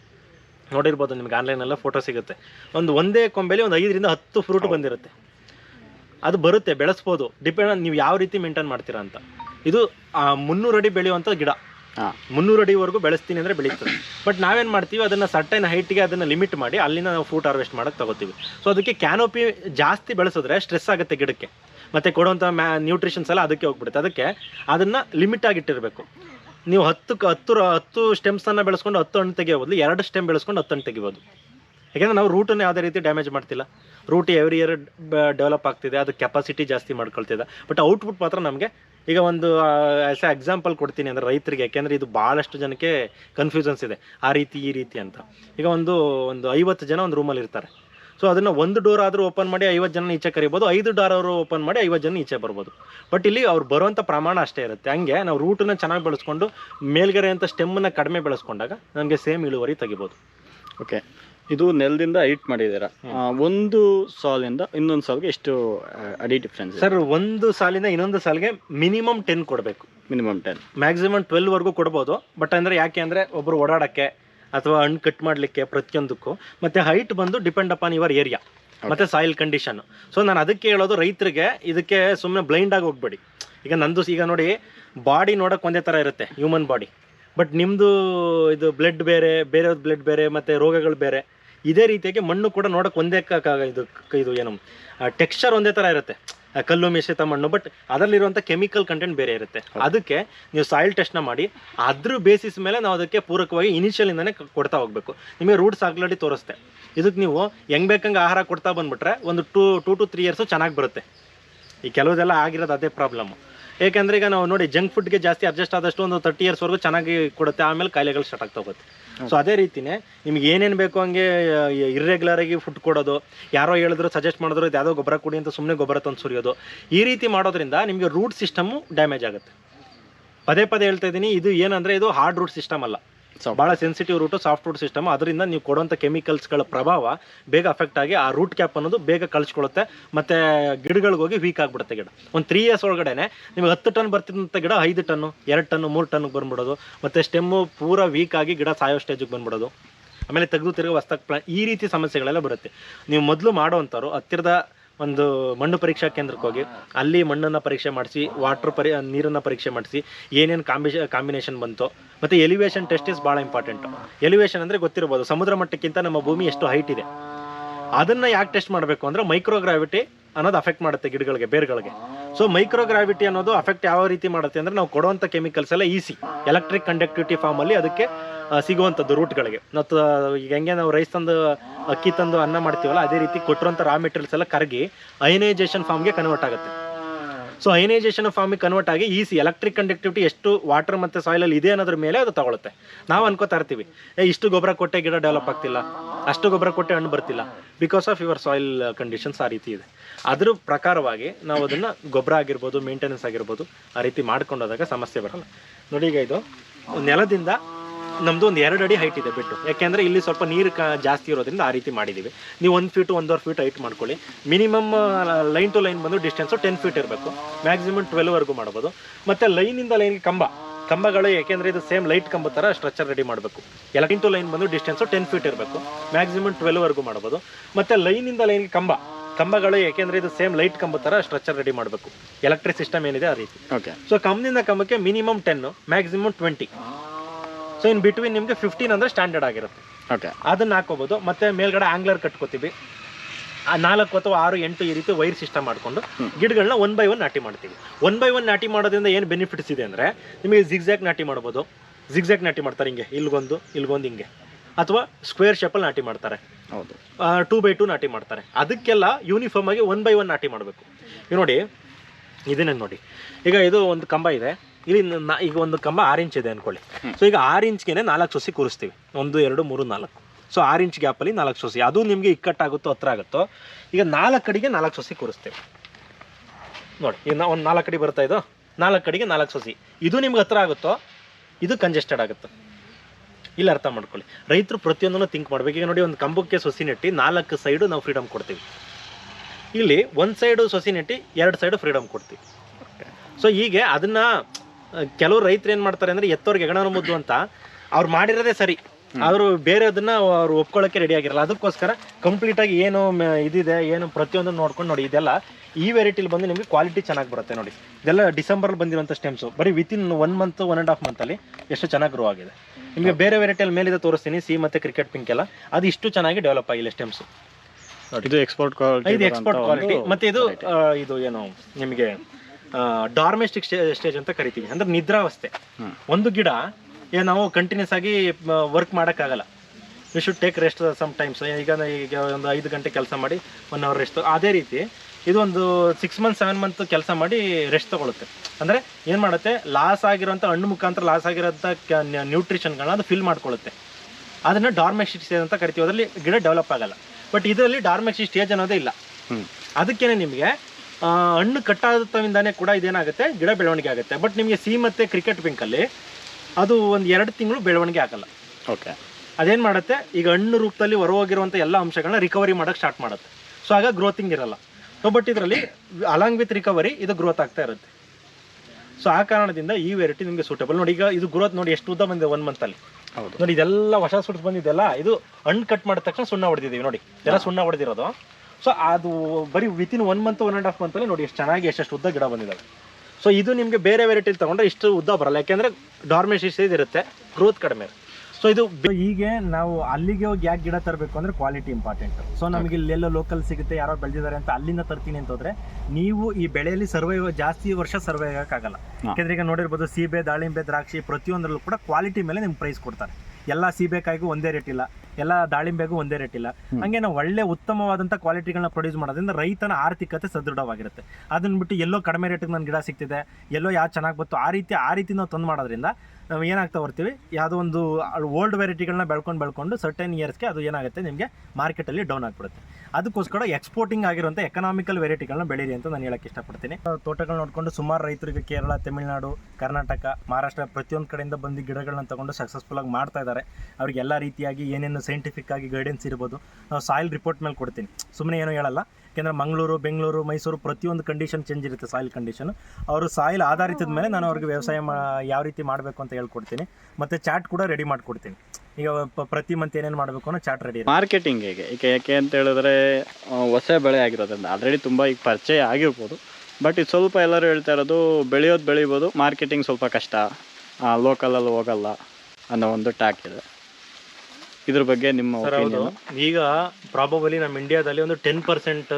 ನೋಡಿರ್ಬೋದು ನಿಮ್ಗೆ ಆನ್ಲೈನೆಲ್ಲ ಫೋಟೋ ಸಿಗುತ್ತೆ. ಒಂದು ಒಂದೇ ಕೊಂಬೆಲಿ ಒಂದು ಐದರಿಂದ ಹತ್ತು ಫ್ರೂಟ್ ಬಂದಿರುತ್ತೆ. ಅದು ಬರುತ್ತೆ ಬೆಳೆಸ್ಬೋದು. ಡಿಪೆಂಡ್ ನೀವು ಯಾವ ರೀತಿ ಮೇಂಟೈನ್ ಮಾಡ್ತೀರಾ ಅಂತ. ಇದು ಮುನ್ನೂರು ಅಡಿ ಬೆಳೆಯುವಂಥ ಗಿಡ. ಮುನ್ನೂರು ಅಡಿವರೆಗೂ ಬೆಳೆಸ್ತೀನಿ ಅಂದರೆ ಬೆಳೀತದೆ. ಬಟ್ ನಾವೇನು ಮಾಡ್ತೀವಿ ಅದನ್ನು ಸರ್ಟೈನ್ ಹೈಟ್ಗೆ ಅದನ್ನು ಲಿಮಿಟ್ ಮಾಡಿ ಅಲ್ಲಿಂದ ನಾವು ಫ್ರೂಟ್ ಹಾರ್ವೆಸ್ಟ್ ಮಾಡೋಕ್ಕೆ ತಗೋತೀವಿ. ಸೊ ಅದಕ್ಕೆ ಕ್ಯಾನೋಪಿ ಜಾಸ್ತಿ ಬೆಳೆಸಿದ್ರೆ ಸ್ಟ್ರೆಸ್ ಆಗುತ್ತೆ ಗಿಡಕ್ಕೆ. ಮತ್ತು ಕೊಡುವಂಥ ಮ್ಯಾ ನ್ಯೂಟ್ರಿಷನ್ಸ್ ಎಲ್ಲ ಅದಕ್ಕೆ ಹೋಗ್ಬಿಡುತ್ತೆ. ಅದಕ್ಕೆ ಅದನ್ನು ಲಿಮಿಟ್ ಆಗಿಟ್ಟಿರಬೇಕು ನೀವು ಹತ್ತು ಹತ್ತು ಹತ್ತು ಸ್ಟೆಮ್ಸನ್ನು ಬೆಳೆಸ್ಕೊಂಡು ಹತ್ತು ಹಣ್ಣು ತೆಗಿಯೋ ಎರಡು ಸ್ಟೆಮ್ ಬೆಳೆಸ್ಕೊಂಡು ಹತ್ತು ಹಣ್ಣು ತೆಗಿಬೋದು. ಯಾಕೆಂದ್ರೆ ನಾವು ರೂಟನ್ನು ಯಾವುದೇ ರೀತಿ ಡ್ಯಾಮೇಜ್ ಮಾಡ್ತಿಲ್ಲ. ರೂಟ್ ಎವ್ರಿ ಇಯರ್ ಡೆವಲಪ್ ಆಗ್ತಿದೆ, ಅದು ಕೆಪಾಸಿಟಿ ಜಾಸ್ತಿ ಮಾಡ್ಕೊಳ್ತಿದೆ. ಬಟ್ ಔಟ್ಪುಟ್ ಮಾತ್ರ ನಮಗೆ. ಈಗ ಒಂದು ಆಸ್ ಎ ಎಕ್ಸಾಂಪಲ್ ಕೊಡ್ತೀನಿ ಅಂದರೆ ರೈತರಿಗೆ, ಯಾಕೆಂದರೆ ಇದು ಭಾಳಷ್ಟು ಜನಕ್ಕೆ ಕನ್ಫ್ಯೂಷನ್ಸ್ ಇದೆ. ಆ ರೀತಿ, ಈ ರೀತಿ ಅಂತ. ಈಗ ಒಂದು ಒಂದು ಐವತ್ತು ಜನ ಒಂದು ರೂಮಲ್ಲಿ ಇರ್ತಾರೆ ಸೊ ಅದನ್ನು ಒಂದು ಡೋರ್ ಆದರೂ ಓಪನ್ ಮಾಡಿ ಐವತ್ತು ಜನ ಈಚೆ ಕರಿಬೋದು ಐದು ಡೋರ್ ಅವರು ಓಪನ್ ಮಾಡಿ ಐವತ್ತು ಜನ ಈಚೆ ಬರ್ಬೋದು. ಬಟ್ ಇಲ್ಲಿ ಅವ್ರು ಬರುವಂಥ ಪ್ರಮಾಣ ಅಷ್ಟೇ ಇರುತ್ತೆ. ಹಂಗೆ ನಾವು ರೂಟನ್ನು ಚೆನ್ನಾಗಿ ಬೆಳೆಸ್ಕೊಂಡು ಮೇಲ್ಗಡೆ ಅಂತ ಸ್ಟೆಮ್ಮನ್ನು ಕಡಿಮೆ ಬೆಳೆಸ್ಕೊಂಡಾಗ ನನಗೆ ಸೇಮ್ ಇಳುವರಿ ತೆಗಿಬೋದು. ಓಕೆ ಇದು ನೆಲದಿಂದ ಹೈಟ್ ಮಾಡಿದ್ದೀರಾ? ಒಂದು ಸಾಲಿಂದ ಇನ್ನೊಂದು ಸಾಲ್ಗೆ ಎಷ್ಟು ಅಡಿ ಡಿಫ್ರೆನ್ಸ್ ಸರ್ ಒಂದು ಸಾಲಿಂದ ಇನ್ನೊಂದು ಸಾಲಿಗೆ ಮಿನಿಮಮ್ ಟೆನ್ ಕೊಡಬೇಕು. ಮಿನಿಮಮ್ ಟೆನ್ ಮ್ಯಾಕ್ಸಿಮಮ್ ಟ್ವೆಲ್ವರೆಗೂ ಕೊಡ್ಬೋದು. ಬಟ್ ಅಂದರೆ ಯಾಕೆ ಅಂದರೆ ಒಬ್ಬರು ಓಡಾಡೋಕ್ಕೆ ಅಥವಾ ಹಣ್ಣು ಕಟ್ ಮಾಡಲಿಕ್ಕೆ ಪ್ರತಿಯೊಂದಕ್ಕೂ. ಮತ್ತು ಹೈಟ್ ಬಂದು ಡಿಪೆಂಡ್ ಅಪಾನ್ ಯುವರ್ ಏರಿಯಾ ಮತ್ತು ಸಾಯಿಲ್ ಕಂಡೀಷನ್ ಸೊ ನಾನು ಅದಕ್ಕೆ ಹೇಳೋದು ರೈತರಿಗೆ ಇದಕ್ಕೆ ಸುಮ್ಮನೆ ಬ್ಲೈಂಡ್ ಆಗಿ ಹೋಗ್ಬೇಡಿ. ಈಗ ನಂದು ಈಗ ನೋಡಿ ಬಾಡಿ ನೋಡೋಕೆ ಒಂದೇ ಥರ ಇರುತ್ತೆ ಹ್ಯೂಮನ್ ಬಾಡಿ ಬಟ್ ನಿಮ್ಮದು ಇದು ಬ್ಲಡ್ ಬೇರೆ ಬೇರೆಯವ್ರ ಬ್ಲಡ್ ಬೇರೆ ಮತ್ತು ರೋಗಗಳು ಬೇರೆ. ಇದೇ ರೀತಿಯಾಗಿ ಮಣ್ಣು ಕೂಡ ನೋಡೋಕೆ ಒಂದೇ ಇದು ಇದು ಏನು ಟೆಕ್ಸ್ಚರ್ ಒಂದೇ ಥರ ಇರುತ್ತೆ. ಕಲ್ಲು ಮಿಶ್ರಿತ ಮಣ್ಣು ಬಟ್ ಅದರಲ್ಲಿರುವಂಥ ಕೆಮಿಕಲ್ ಕಂಟೆಂಟ್ ಬೇರೆ ಇರುತ್ತೆ. ಅದಕ್ಕೆ ನೀವು ಸಾಯಿಲ್ ಟೆಸ್ಟ್ನ ಮಾಡಿ ಅದ್ರ ಬೇಸಿಸ್ ಮೇಲೆ ನಾವು ಅದಕ್ಕೆ ಪೂರಕವಾಗಿ ಇನಿಷಿಯಲಿಂದನೇ ಕೊಡ್ತಾ ಹೋಗಬೇಕು. ನಿಮಗೆ ರೂಟ್ಸ್ ಆಗ್ಲಾಡಿ ತೋರಿಸ್ತೆ. ಇದಕ್ಕೆ ನೀವು ಹೆಂಗ್ ಬೇಕಂಗೆ ಆಹಾರ ಕೊಡ್ತಾ ಬಂದ್ಬಿಟ್ರೆ ಒಂದು two two to three years ಚೆನ್ನಾಗಿ ಬರುತ್ತೆ. ಈ ಕೆಲವುದೆಲ್ಲ ಆಗಿರೋದು ಅದೇ ಪ್ರಾಬ್ಲಮ್ ಏಕೆಂದರೆ ಈಗ ನಾವು ನೋಡಿ ಜಂಕ್ ಫುಡ್ಗೆ ಜಾಸ್ತಿ ಅಡ್ಜಸ್ಟ್ ಆದಷ್ಟು ಒಂದು ತರ್ಟಿ ಇಯರ್ಸ್ವರೆಗೂ ಚೆನ್ನಾಗಿ ಕೊಡುತ್ತೆ ಆಮೇಲೆ ಕಾಯಿಲೆಗಳು ಸ್ಟಾರ್ಟ್ ಆಗ್ತಾ ಹೋಗುತ್ತೆ. ಸೊ ಅದೇ ರೀತಿನೇ ನಿಮ್ಗೆ ಏನೇನು ಬೇಕು ಹಂಗೆ ಇರ್ರೆಗ್ಯುಲರ್ ಆಗಿ ಫುಡ್ ಕೊಡೋದು, ಯಾರೋ ಹೇಳಿದ್ರು ಸಜೆಸ್ಟ್ ಮಾಡಿದ್ರು ಯಾವ್ದೋ ಗೊಬ್ಬರ ಕೊಡಿ ಅಂತ ಸುಮ್ಮನೆ ಗೊಬ್ಬರ ತಂದು ಸುರಿಯೋದು, ಈ ರೀತಿ ಮಾಡೋದ್ರಿಂದ ನಿಮಗೆ ರೂಟ್ ಸಿಸ್ಟಮು ಡ್ಯಾಮೇಜ್ ಆಗುತ್ತೆ. ಪದೇ ಪದೇ ಹೇಳ್ತಾ ಇದ್ದೀನಿ, ಇದು ಏನಂದ್ರೆ ಇದು ಹಾರ್ಡ್ ರೂಟ್ ಸಿಸ್ಟಮ್ ಅಲ್ಲ. ಬಹಳ sensitive root soft root system ಅದರಿಂದ ನೀವು ಕೊಡುವಂಥ ಕೆಮಿಕಲ್ಸ್ಗಳ ಪ್ರಭಾವ ಬೇಗ ಅಫೆಕ್ಟ್ ಆಗಿ ಆ ರೂಟ್ ಕ್ಯಾಪ್ ಅನ್ನೋದು ಬೇಗ ಕಳ್ಸ್ಕೊಳ್ಳುತ್ತೆ. ಮತ್ತೆ ಗಿಡಗಳಿಗೆ ಹೋಗಿ ವೀಕ್ ಆಗಿಬಿಡುತ್ತೆ ಗಿಡ. ಒಂದು ತ್ರೀ ಇಯರ್ಸ್ ಒಳಗಡೆ ನಿಮಗೆ ಹತ್ತು ಟನ್ ಬರ್ತಿದ್ದಂಥ ಗಿಡ ಐದು ಟನ್ನು ಎರಡು ಟನ್ನು ಮೂರು ಟನ್ಗೆ ಬಂದ್ಬಿಡೋದು. ಮತ್ತೆ ಸ್ಟೆಮ್ಮು ಪೂರ ವೀಕ್ ಆಗಿ ಗಿಡ ಸಾಯೋ ಸ್ಟೇಜಿಗೆ ಬಂದ್ಬಿಡೋದು. ಆಮೇಲೆ ತೆಗೆದು ತಿರುಗಿ ಹೊಸ್ದಾಗಿ ಪ್ಲಾ ಈ ರೀತಿ ಸಮಸ್ಯೆಗಳೆಲ್ಲ ಬರುತ್ತೆ. ನೀವು ಮೊದಲು ಮಾಡೋವಂಥವ್ರು ಹತ್ತಿರದ ಒಂದು ಮಣ್ಣು ಪರೀಕ್ಷಾ ಕೇಂದ್ರಕ್ಕೆ ಹೋಗಿ, ಅಲ್ಲಿ ಮಣ್ಣನ್ನು ಪರೀಕ್ಷೆ ಮಾಡಿಸಿ ವಾಟರ್ ಪರಿ ನೀರನ್ನು ಪರೀಕ್ಷೆ ಮಾಡಿಸಿ, ಏನೇನು ಕಾಂಬಿಷ ಕಾಂಬಿನೇಷನ್ ಬಂತು, ಮತ್ತು ಎಲಿವೇಷನ್ ಟೆಸ್ಟ್ ಇಸ್ ಭಾಳ ಇಂಪಾರ್ಟೆಂಟು ಎಲಿವೇಷನ್ ಅಂದರೆ ಗೊತ್ತಿರ್ಬೋದು, ಸಮುದ್ರ ಮಟ್ಟಕ್ಕಿಂತ ನಮ್ಮ ಭೂಮಿ ಎಷ್ಟು ಹೈಟ್ ಇದೆ. ಅದನ್ನು ಯಾಕೆ ಟೆಸ್ಟ್ ಮಾಡಬೇಕು ಅಂದರೆ ಮೈಕ್ರೋಗ್ರಾವಿಟಿ ಅನ್ನೋದು ಅಫೆಕ್ಟ್ ಮಾಡುತ್ತೆ ಗಿಡಗಳಿಗೆ, ಬೇರ್ಗಳಿಗೆ. ಸೊ ಮೈಕ್ರೋಗ್ರಾವಿಟಿ ಅನ್ನೋದು ಅಫೆಕ್ಟ್ ಯಾವ ರೀತಿ ಮಾಡುತ್ತೆ ಅಂದರೆ ನಾವು ಕೊಡುವಂಥ ಕೆಮಿಕಲ್ಸ್ ಎಲ್ಲ ಈಸಿ ಎಲೆಕ್ಟ್ರಿಕ್ ಕಂಡಕ್ಟಿವಿಟಿ ಫಾರ್ಮಲ್ಲಿ ಅದಕ್ಕೆ ಸಿಗುವಂಥದ್ದು ರೂಟ್ಗಳಿಗೆ ಮತ್ತು ಈಗ ಹೆಂಗೆ ನಾವು ರೈಸ್ ತಂದು, ಅಕ್ಕಿ ತಂದು ಅನ್ನ ಮಾಡ್ತೀವಲ್ಲ, ಅದೇ ರೀತಿ ಕೊಟ್ಟಿರೋಂಥ ರಾ ಮೆಟೀರಿಯಲ್ಸ್ ಎಲ್ಲ ಕರಗಿ ಐನೈಜೇಷನ್ ಫಾರ್ಮ್ಗೆ ಕನ್ವರ್ಟ್ ಆಗುತ್ತೆ. ಸೊ ಅಯನೈಜೇಷನ್ ಫಾರ್ಮಿಗೆ ಕನ್ವರ್ಟ್ ಆಗಿ ಈಸಿ ಎಲೆಕ್ಟ್ರಿಕ್ ಕಂಡಕ್ಟಿವಿಟಿ ಎಷ್ಟು ವಾಟರ್ ಮತ್ತು ಸಾಯಿಲಲ್ಲಿ ಇದೆ ಅನ್ನೋದ್ರ ಮೇಲೆ ಅದು ತಗೊಳುತ್ತೆ. ನಾವು ಅನ್ಕೋತಾ ಇರ್ತೀವಿ, ಏ, ಇಷ್ಟು ಗೊಬ್ಬರ ಕೊಟ್ಟೆ ಗಿಡ ಡೆವಲಪ್ ಆಗ್ತಿಲ್ಲ, ಅಷ್ಟು ಗೊಬ್ಬರ ಕೊಟ್ಟೆ ಹಣ್ಣು ಬರ್ತಿಲ್ಲ because of your soil conditions ಆ ರೀತಿ ಇದೆ. ಅದ್ರ ಪ್ರಕಾರವಾಗಿ ನಾವು ಅದನ್ನು ಗೊಬ್ಬರ ಆಗಿರ್ಬೋದು ಮೇಂಟೆನೆನ್ಸ್ ಆಗಿರ್ಬೋದು, ಆ ರೀತಿ ಮಾಡ್ಕೊಂಡೋದಾಗ ಸಮಸ್ಯೆ ಬರಲ್ಲ. ನೋಡಿ ಈಗ ಇದು, ನೆಲದಿಂದ ನಮ್ದು ಒಂದು ಎರಡು ಅಡಿ ಹೈಟ್ ಇದೆ ಬೆಡ್ ಯಾಕೆಂದ್ರೆ ಇಲ್ಲಿ ಸ್ವಲ್ಪ ನೀರು ಕ ಜಾಸ್ತಿ ಇರೋದ್ರಿಂದ ಆ ರೀತಿ ಮಾಡಿದ್ದೀವಿ ನೀವು ಒಂದು ಫೀಟ್ ಒಂದೂವರೆ ಫೀಟ್ ಹೈಟ್ ಮಾಡ್ಕೊಳ್ಳಿ. ಮಿನಿಮಮ್ ಲೈನ್ ಟು ಲೈನ್ ಬಂದು ಡಿಸ್ಟೆನ್ಸು ಟೆನ್ ಫೀಟ್ ಇರಬೇಕು. ಮ್ಯಾಕ್ಸಿಮಮ್ ಟ್ವೆಲ್ವರೆಗೂ ಮಾಡ್ಬೋದು. ಮತ್ತು ಲೈನಿಂದ ಲೈನ್ಗೆ ಕಂಬ. ಕಂಬಗಳು ಯಾಕೆಂದ್ರೆ ಇದು ಸೇಮ್ ಲೈಟ್ ಕಂಬ ಥರ ಸ್ಟ್ರಕ್ಚರ್ ರೆಡಿ ಮಾಡಬೇಕು. ಲೈನ್ ಟು ಲೈನ್ ಬಂದು ಡಿಸ್ಟೆನ್ಸು ಟೆನ್ ಫೀಟ್ ಇರಬೇಕು. ಮ್ಯಾಕ್ಸಿಮಮ್ ಟ್ವೆಲ್ವರೆಗೂ ಮಾಡ್ಬೋದು. ಮತ್ತು ಲೈನಿಂದ ಲೈನ್ಗೆ ಕಂಬ. ಕಂಬಗಳು ಯಾಕೆಂದ್ರೆ ಇದು ಸೇಮ್ ಲೈಟ್ ಕಂಬ ಥರ ಸ್ಟ್ರಕ್ಚರ್ ರೆಡಿ ಮಾಡಬೇಕು. ಎಲೆಕ್ಟ್ರಿಕ್ ಸಿಸ್ಟಮ್ ಏನಿದೆ ಆ ರೀತಿ. ಓಕೆ ಸೊ ಕಂಬದಿಂದ ಕಂಬಕ್ಕೆ minimum ten maximum twenty so in between ನಿಮಗೆ ಫಿಫ್ಟೀನ್ ಅಂದ್ರೆ ಸ್ಟ್ಯಾಂಡರ್ಡ್ ಆಗಿರುತ್ತೆ. ಓಕೆ ಅದನ್ನ ಹಾಕೋಬಹುದು ಮತ್ತೆ ಮೇಲ್ಗಡೆ ಆಂಗ್ಲರ್ ಕಟ್ಕೋತೀವಿ ಆ ನಾಲ್ಕು ಅಥವಾ ಆರು ಎಂಟು ಈ ರೀತಿ ವೈರ್ ಸಿಸ್ಟಮ್ ಮಾಡಿಕೊಂಡು ಗಿಡಗಳನ್ನ ಒನ್ ಬೈ ಒನ್ ನಾಟಿ ಮಾಡ್ತೀವಿ. ಒನ್ ಬೈ ಒನ್ ನಾಟಿ ಮಾಡೋದ್ರಿಂದ ಏನು ಬೆನಿಫಿಟ್ಸ್ ಇದೆ ಅಂದರೆ ನಿಮಗೆ ಜಿಗ್ಜ್ಯಾಕ್ ನಾಟಿ ಮಾಡ್ಬೋದು. ಜಿಗ್ಜ್ಯಾಕ್ ನಾಟಿ ಮಾಡ್ತಾರೆ ಹಿಂಗೆ ಇಲ್ಗೊಂದು ಇಲ್ಗೊಂದು ಹಿಂಗೆ. ಅಥವಾ ಸ್ಕ್ವೇರ್ ಶೇಪಲ್ಲಿ ನಾಟಿ ಮಾಡ್ತಾರೆ. ಹೌದು. ಟೂ ಬೈ ಟೂ ನಾಟಿ ಮಾಡ್ತಾರೆ. ಅದಕ್ಕೆಲ್ಲ ಯೂನಿಫಾರ್ಮ್ ಆಗಿ ಒನ್ ಬೈ ಒನ್ ನಾಟಿ ಮಾಡಬೇಕು. ಈಗ ನೋಡಿ ಇದನ್ನ ನೋಡಿ. ಈಗ ಇದು ಒಂದು ಕಂಬ ಇದೆ. ಇಲ್ಲಿ ನಾ- ಈಗ ಒಂದು ಕಂಬ ಆರು ಇಂಚ್ ಇದೆ ಅನ್ಕೊಳ್ಳಿ. ಸೊ ಈಗ ಆರು ಇಂಚ್ಗೆ ನಾಲ್ಕು ಸೊಸಿ ಕೂರಿಸ್ತೀವಿ. ಒಂದು ಎರಡು ಮೂರು ನಾಲ್ಕು. ಸೊ ಆರು ಇಂಚ್ ಗ್ಯಾಪಲ್ಲಿ ನಾಲ್ಕು ಸೊಸಿ. ಅದು ನಿಮಗೆ ಇಕ್ಕಟ್ಟಾಗುತ್ತೋ ಹತ್ರ ಆಗುತ್ತೋ ಈಗ ನಾಲ್ಕು ಕಡೆಗೆ ನಾಲ್ಕು ಸೊಸಿ ಕೂರಿಸ್ತೀವಿ. ನೋಡಿ ಈಗ ನಾವು ಒಂದು ನಾಲ್ಕು ಕಡೆ ಬರ್ತಾ ಇದು? ನಾಲ್ಕು ಕಡೆಗೆ ನಾಲ್ಕು ಸೊಸಿ. ಇದು ನಿಮ್ಗೆ ಹತ್ರ ಆಗುತ್ತೋ? ಇದು ಕಂಜೆಸ್ಟೆಡ್ ಆಗುತ್ತೆ. ಇಲ್ಲಿ ಅರ್ಥ ಮಾಡ್ಕೊಳ್ಳಿ. ರೈತರು ಪ್ರತಿಯೊಂದನ್ನು ಥಿಂಕ್ ಮಾಡ್ಬೇಕು. ಈಗ ನೋಡಿ ಒಂದು ಕಂಬಕ್ಕೆ ಸೊಸಿ ನೆಟ್ಟಿ ನಾಲ್ಕು ಸೈಡು ನಾವು ಫ್ರೀಡಮ್ ಕೊಡ್ತೀವಿ. ಇಲ್ಲಿ ಒಂದು ಸೈಡು ಸೊಸಿ ನೆಟ್ಟಿ ಎರಡು ಸೈಡು ಫ್ರೀಡಮ್ ಕೊಡ್ತೀವಿ. ಸೊ ಹೀಗೆ ಅದನ್ನ ಕೆಲವು ರೈತರು ಏನು ಮಾಡ್ತಾರೆ ಅಂದ್ರೆ ಎತ್ತೋರ್ಗೆ ಹೆಗಣನ ಮುದ್ದು ಅಂತ ಅವ್ರು ಮಾಡಿರೋದೇ ಸರಿ. ಅವರು ಬೇರೆದನ್ನ ಅವ್ರು ಒಪ್ಕೊಳ್ಳೋಕೆ ರೆಡಿ ಆಗಿರಲ್ಲ. ಅದಕ್ಕೋಸ್ಕರ ಕಂಪ್ಲೀಟಾಗಿ ಏನು ಮ- ಇದಿದೆ ಏನು ಪ್ರತಿಯೊಂದನ್ನು ನೋಡ್ಕೊಂಡು ನೋಡಿ. ಇದೆಲ್ಲ ಈ ವೆರೈಟಿಲಿ ಬಂದು ನಿಮಗೆ ಕ್ವಾಲಿಟಿ ಚೆನ್ನಾಗಿ ಬರುತ್ತೆ ನೋಡಿ. ಇದೆಲ್ಲ ಡಿಸೆಂಬರಲ್ಲಿ ಬಂದಿರುವಂತ ಸ್ಟೆಮ್ಸು ಬರೀ within one month one and half ಮಂತಲ್ಲಿ ಎಷ್ಟು ಚೆನ್ನಾಗಿ ಗ್ರೋ ಆಗಿದೆ. ನಿಮಗೆ ಬೇರೆ ವೆರೈಟಿಯಲ್ಲಿ ಮೇಲಿದೆ ತೋರಿಸ್ತೀನಿ. ಸಿ ಮತ್ತೆ ಕ್ರಿಕೆಟ್ ಪಿಂಕ್ ಎಲ್ಲ. ಅದು ಇಷ್ಟು ಚೆನ್ನಾಗಿ ಡೆವಲಪ್ ಆಗಿಲ್ಲ ಸ್ಟೆಮ್ಸು ಇದು ಎಕ್ಸ್ಪೋರ್ಟ್ ಕ್ವಾಲಿಟಿ ಇದು ಎಕ್ಸ್ಪೋರ್ಟ್ ಕ್ವಾಲಿಟಿ ಮತ್ತೆ ಇದು ಇದು ಏನು ನಿಮಗೆ ಡಾರ್ಮೆಸ್ಟಿಕ್ ಸ್ಟೇಜ್ ಅಂತ ಕರಿತೀವಿ. ಅಂದ್ರೆ ನಿದ್ರಾವಸ್ಥೆ. ಒಂದು ಗಿಡ ಏ ನಾವು ಕಂಟಿನ್ಯೂಸ್ ಆಗಿ ವರ್ಕ್ ಮಾಡೋಕ್ಕಾಗಲ್ಲ. We should take rest sometimes ಈಗ ಈಗ ಒಂದು ಐದು ಗಂಟೆ ಕೆಲಸ ಮಾಡಿ ಒನ್ ಅವರ್ ರೆಸ್ಟ್ ಅದೇ ರೀತಿ ಇದೊಂದು ಒಂದು ಸಿಕ್ಸ್ ಮಂತ್ ಸೆವೆನ್ ಮಂತ್ ಕೆಲಸ ಮಾಡಿ ರೆಸ್ಟ್ ತಗೊಳುತ್ತೆ. ಅಂದರೆ ಏನು ಮಾಡುತ್ತೆ? ಲಾಸ್ ಆಗಿರೋಂಥ ಹಣ್ಣು ಮುಖಾಂತರ ಲಾಸ್ ಆಗಿರೋಂಥ ನ್ಯೂಟ್ರಿಷನ್ಗಳನ್ನ ಅದು ಫಿಲ್ ಮಾಡ್ಕೊಳ್ಳುತ್ತೆ. ಅದನ್ನು ಡಾರ್ಮೆಸ್ಟಿಕ್ ಸ್ಟೇಜ್ ಅಂತ ಕರಿತೀವಿ. ಅದರಲ್ಲಿ ಗಿಡ ಡೆವಲಪ್ ಆಗಲ್ಲ. ಬಟ್ ಇದರಲ್ಲಿ ಡಾರ್ಮೆಕ್ಸಿ ಸ್ಟೇಜ್ ಅನ್ನೋದೇ ಇಲ್ಲ. ಅದಕ್ಕೇನೆ ನಿಮಗೆ ಹಣ್ಣು ಕಟ್ಟಾದವಿಂದಾನೇ ಕೂಡ ಇದೇನಾಗುತ್ತೆ? ಗಿಡ ಬೆಳವಣಿಗೆ ಆಗುತ್ತೆ. ಬಟ್ ನಿಮಗೆ ಸಿ ಮತ್ತು ಕ್ರಿಕೆಟ್ ಪಿಂಕಲ್ಲಿ ಅದು ಒಂದು ಎರಡು ತಿಂಗಳು ಬೆಳವಣಿಗೆ ಆಗಲ್ಲ. ಓಕೆ ಅದೇನು ಮಾಡುತ್ತೆ? ಈಗ ಹಣ್ಣು ರೂಪದಲ್ಲಿ ಹೊರಹೋಗಿರುವಂಥ ಎಲ್ಲ ಅಂಶಗಳನ್ನ ರಿಕವರಿ ಮಾಡೋಕ್ಕೆ ಸ್ಟಾರ್ಟ್ ಮಾಡುತ್ತೆ. ಸೊ ಆಗ ಗ್ರೋತಿಂಗ್ ಇರಲ್ಲ. ಸೊ ಬಟ್ ಇದರಲ್ಲಿ ಅಲಾಂಗ್ ವಿತ್ ರಿಕವರಿ ಇದು ಗ್ರೋತ್ ಆಗ್ತಾ ಇರುತ್ತೆ. ಸೊ ಆ ಕಾರಣದಿಂದ ಈ ವೆರೈಟಿ ನಿಮಗೆ ಸೂಟಬಲ್ ನೋಡಿ ಈಗ ಇದು ಗ್ರೋತ್ ನೋಡಿ ಎಷ್ಟು ಉದ್ದ ಬಂದಿದೆ ಒನ್ ಮಂತಲ್ಲಿ ಹೌದು. ನೋಡಿ ಇದೆಲ್ಲ ಹೊಸ ಸುಟ್ಸ್ ಬಂದಿದೆಲ್ಲ ಇದು ಹಣ್ಣು ಕಟ್ ಮಾಡಿದ ತಕ್ಷಣ ಸುಣ್ಣ ಹೊಡೆದಿದ್ದೀವಿ ನೋಡಿ ಎಲ್ಲ ಸುಣ್ಣ ಹೊಡೆದಿರೋದು. ಸೊ ಅದು ಬರೀ within one month one and half ಮಂತಲ್ಲಿ ನೋಡಿ ಎಷ್ಟು ಚೆನ್ನಾಗಿ ಎಷ್ಟೆಷ್ಟು ಉದ್ದ ಗಿಡ ಬಂದಿದ್ದಾವೆ. ಸೊ ಇದು ನಿಮಗೆ ಬೇರೆ ವೆರೈಟಿ ತಗೊಂಡ್ರೆ ಇಷ್ಟು ಉದ್ದ ಬರಲ್ಲ. ಯಾಕೆಂದರೆ ಡಾರ್ಮೆಸಿಸ್ ಇರುತ್ತೆ ಗ್ರೋತ್ ಕಡಿಮೆ ಸೊ ಇದು ಹೀಗೆ ನಾವು ಅಲ್ಲಿಗೆ ಹೋಗಿ ಯಾಕೆ ಗಿಡ ತರಬೇಕು ಅಂದ್ರೆ ಕ್ವಾಲಿಟಿ ಇಂಪಾರ್ಟೆಂಟ್ ಸೊ ನಮಗೆ ಇಲ್ಲೆಲ್ಲ ಲೋಕಲ್ ಸಿಗುತ್ತೆ ಯಾರೋ ಬೆಳೆದಿದ್ದಾರೆ ಅಂತ ಅಲ್ಲಿಂದ ತರ್ತೀನಿ ಅಂತಂದ್ರೆ ನೀವು ಈ ಬೆಳೆಯಲ್ಲಿ ಸರ್ವೈವ್ ಜಾಸ್ತಿ ವರ್ಷ ಸರ್ವೈವ್ ಆಗಕ್ಕಾಗಲ್ಲ. ಯಾಕೆಂದ್ರೆ ಯಾಕಂದ್ರೆ ಈಗ ನೋಡಿರ್ಬೋದು ಸೀಬೆ ದಾಳಿಂಬೆ ದ್ರಾಕ್ಷಿ ಪ್ರತಿಯೊಂದರಲ್ಲೂ ಕೂಡ ಕ್ವಾಲಿಟಿ ಮೇಲೆ ನಿಮ್ಗೆ ಪ್ರೈಸ್ ಕೊಡ್ತಾರೆ. ಎಲ್ಲ ಸೀಬೆಕಾಯಿಗೂ ಒಂದೇ ರೇಟ್ ಇಲ್ಲ ಎಲ್ಲ ದಾಳಿಂಬೆಗೂ ಒಂದೇ ರೇಟ್ ಇಲ್ಲ. ಹಂಗೆ ನಾವು ಒಳ್ಳೆ ಉತ್ತಮವಾದಂಥ ಕ್ವಾಲಿಟಿಗಳನ್ನ ಪ್ರೊಡ್ಯೂಸ್ ಮಾಡೋದ್ರಿಂದ ರೈತನ ಆರ್ಥಿಕತೆ ಸದೃಢವಾಗಿರುತ್ತೆ. ಅದನ್ನ ಬಿಟ್ಟು ಎಲ್ಲೋ ಕಡಿಮೆ ರೇಟಿಗೆ ನನ್ನ ಗಿಡ ಸಿಗ್ತಿದೆ ಎಲ್ಲೋ ಯಾವ್ದು ಚೆನ್ನಾಗಿ ಬಂತು ಆ ರೀತಿ ಆ ರೀತಿ ನಾವು ತಂದು ಮಾಡೋದ್ರಿಂದ ನಾವು ಏನಾಗ್ತಾ ಬರ್ತೀವಿ ಯಾವುದೋ ಒಂದು ಓಲ್ಡ್ ವೆರೈಟಿಗಳನ್ನ ಬೆಳ್ಕೊಂಡು ಬೆಳ್ಕೊಂಡು ಸರ್ಟೆನ್ ಇಯರ್ಸ್ಗೆ ಅದು ಏನಾಗುತ್ತೆ ನಿಮಗೆ ಮಾರ್ಕೆಟಲ್ಲಿ ಡೌನ್ ಆಗಿಬಿಡುತ್ತೆ. ಅದಕ್ಕೋಸ್ಕರ ಎಕ್ಸ್ಪೋರ್ಟಿಂಗ್ ಆಗಿರುವಂಥ ಎಕನಾಮಿಕಲ್ ವೆರೈಟಿಗಳನ್ನ ಬೆಳೀರಿ ಅಂತ ನಾನು ಹೇಳಕ್ಕೆ ಇಷ್ಟಪಡ್ತೀನಿ. ತೋಟಗಳು ನೋಡಿಕೊಂಡು ಸುಮಾರು ರೈತರಿಗೆ ಕೇರಳ, ತಮಿಳುನಾಡು, ಕರ್ನಾಟಕ, ಮಹಾರಾಷ್ಟ್ರ ಪ್ರತಿಯೊಂದು ಕಡೆಯಿಂದ ಬಂದು ಗಿಡಗಳನ್ನ ತಗೊಂಡು ಸಕ್ಸಸ್ಫುಲ್ ಆಗಿ ಮಾಡ್ತಾ ಇದ್ದಾರೆ ಅವ್ರಿಗೆ ಎಲ್ಲ ರೀತಿಯಾಗಿ ಏನೇನು ಸೈಂಟಿಫಿಕ್ ಆಗಿ ಗೈಡೆನ್ಸ್ ಇರ್ಬೋದು ಸಾಯಿಲ್ ರಿಪೋರ್ಟ್ ಮೇಲೆ ಕೊಡ್ತೀನಿ. ಸುಮ್ಮನೆ ಏನೂ ಹೇಳಲ್ಲ. ಯಾಕೆಂದರೆ ಮಂಗಳೂರು, ಬೆಂಗಳೂರು, ಮೈಸೂರು ಪ್ರತಿಯೊಂದು ಕಂಡೀಷನ್ ಚೇಂಜ್ ಇರುತ್ತೆ ಸಾಯಿಲ್ ಕಂಡೀಷನ್ ಅವರು ಸಾಯಿಲ್ ಆಧಾರಿತದ ಮೇಲೆ ನಾನು ಅವ್ರಿಗೆ ವ್ಯವಸಾಯ ಯಾವ ರೀತಿ ಮಾಡಬೇಕು ಅಂತ ಹೇಳ್ಕೊಡ್ತೀನಿ. ಮತ್ತು ಚಾಟ್ ಕೂಡ ರೆಡಿ ಮಾಡ್ಕೊಡ್ತೀನಿ. ಈಗ ಪ್ರತಿ ಮಂತ್ ಏನೇನು ಮಾಡಬೇಕು ಅನ್ನೋ ಚಾಟ್ ರೆಡಿ ಮಾರ್ಕೆಟಿಂಗ್ ಹೇಗೆ? ಈಗ ಯಾಕೆ ಅಂತ ಹೇಳಿದ್ರೆ ಹೊಸ ಬೆಳೆ ಆಗಿರೋದ್ರಿಂದ ಆಲ್ರೆಡಿ ತುಂಬ ಈಗ ಪರಿಚಯ ಆಗಿರ್ಬೋದು. ಬಟ್ ಇದು ಸ್ವಲ್ಪ ಎಲ್ಲರೂ ಹೇಳ್ತಾ ಇರೋದು, ಬೆಳೆಯೋದು ಬೆಳಿಬೋದು ಮಾರ್ಕೆಟಿಂಗ್ ಸ್ವಲ್ಪ ಕಷ್ಟ. ಲೋಕಲಲ್ಲಿ ಹೋಗಲ್ಲ ಅನ್ನೋ ಒಂದು ಟ್ಯಾಕ್ ಇದೆ. ಇದ್ರ ಬಗ್ಗೆ ನಿಮ್ಮ ಸರ್ ಹೌದು. ಒಪಿನಿಯನ್ ಈಗ ಪ್ರಾಬಬಲಿ ನಮ್ಮ ಇಂಡಿಯಾದಲ್ಲಿ ಒಂದು ten percent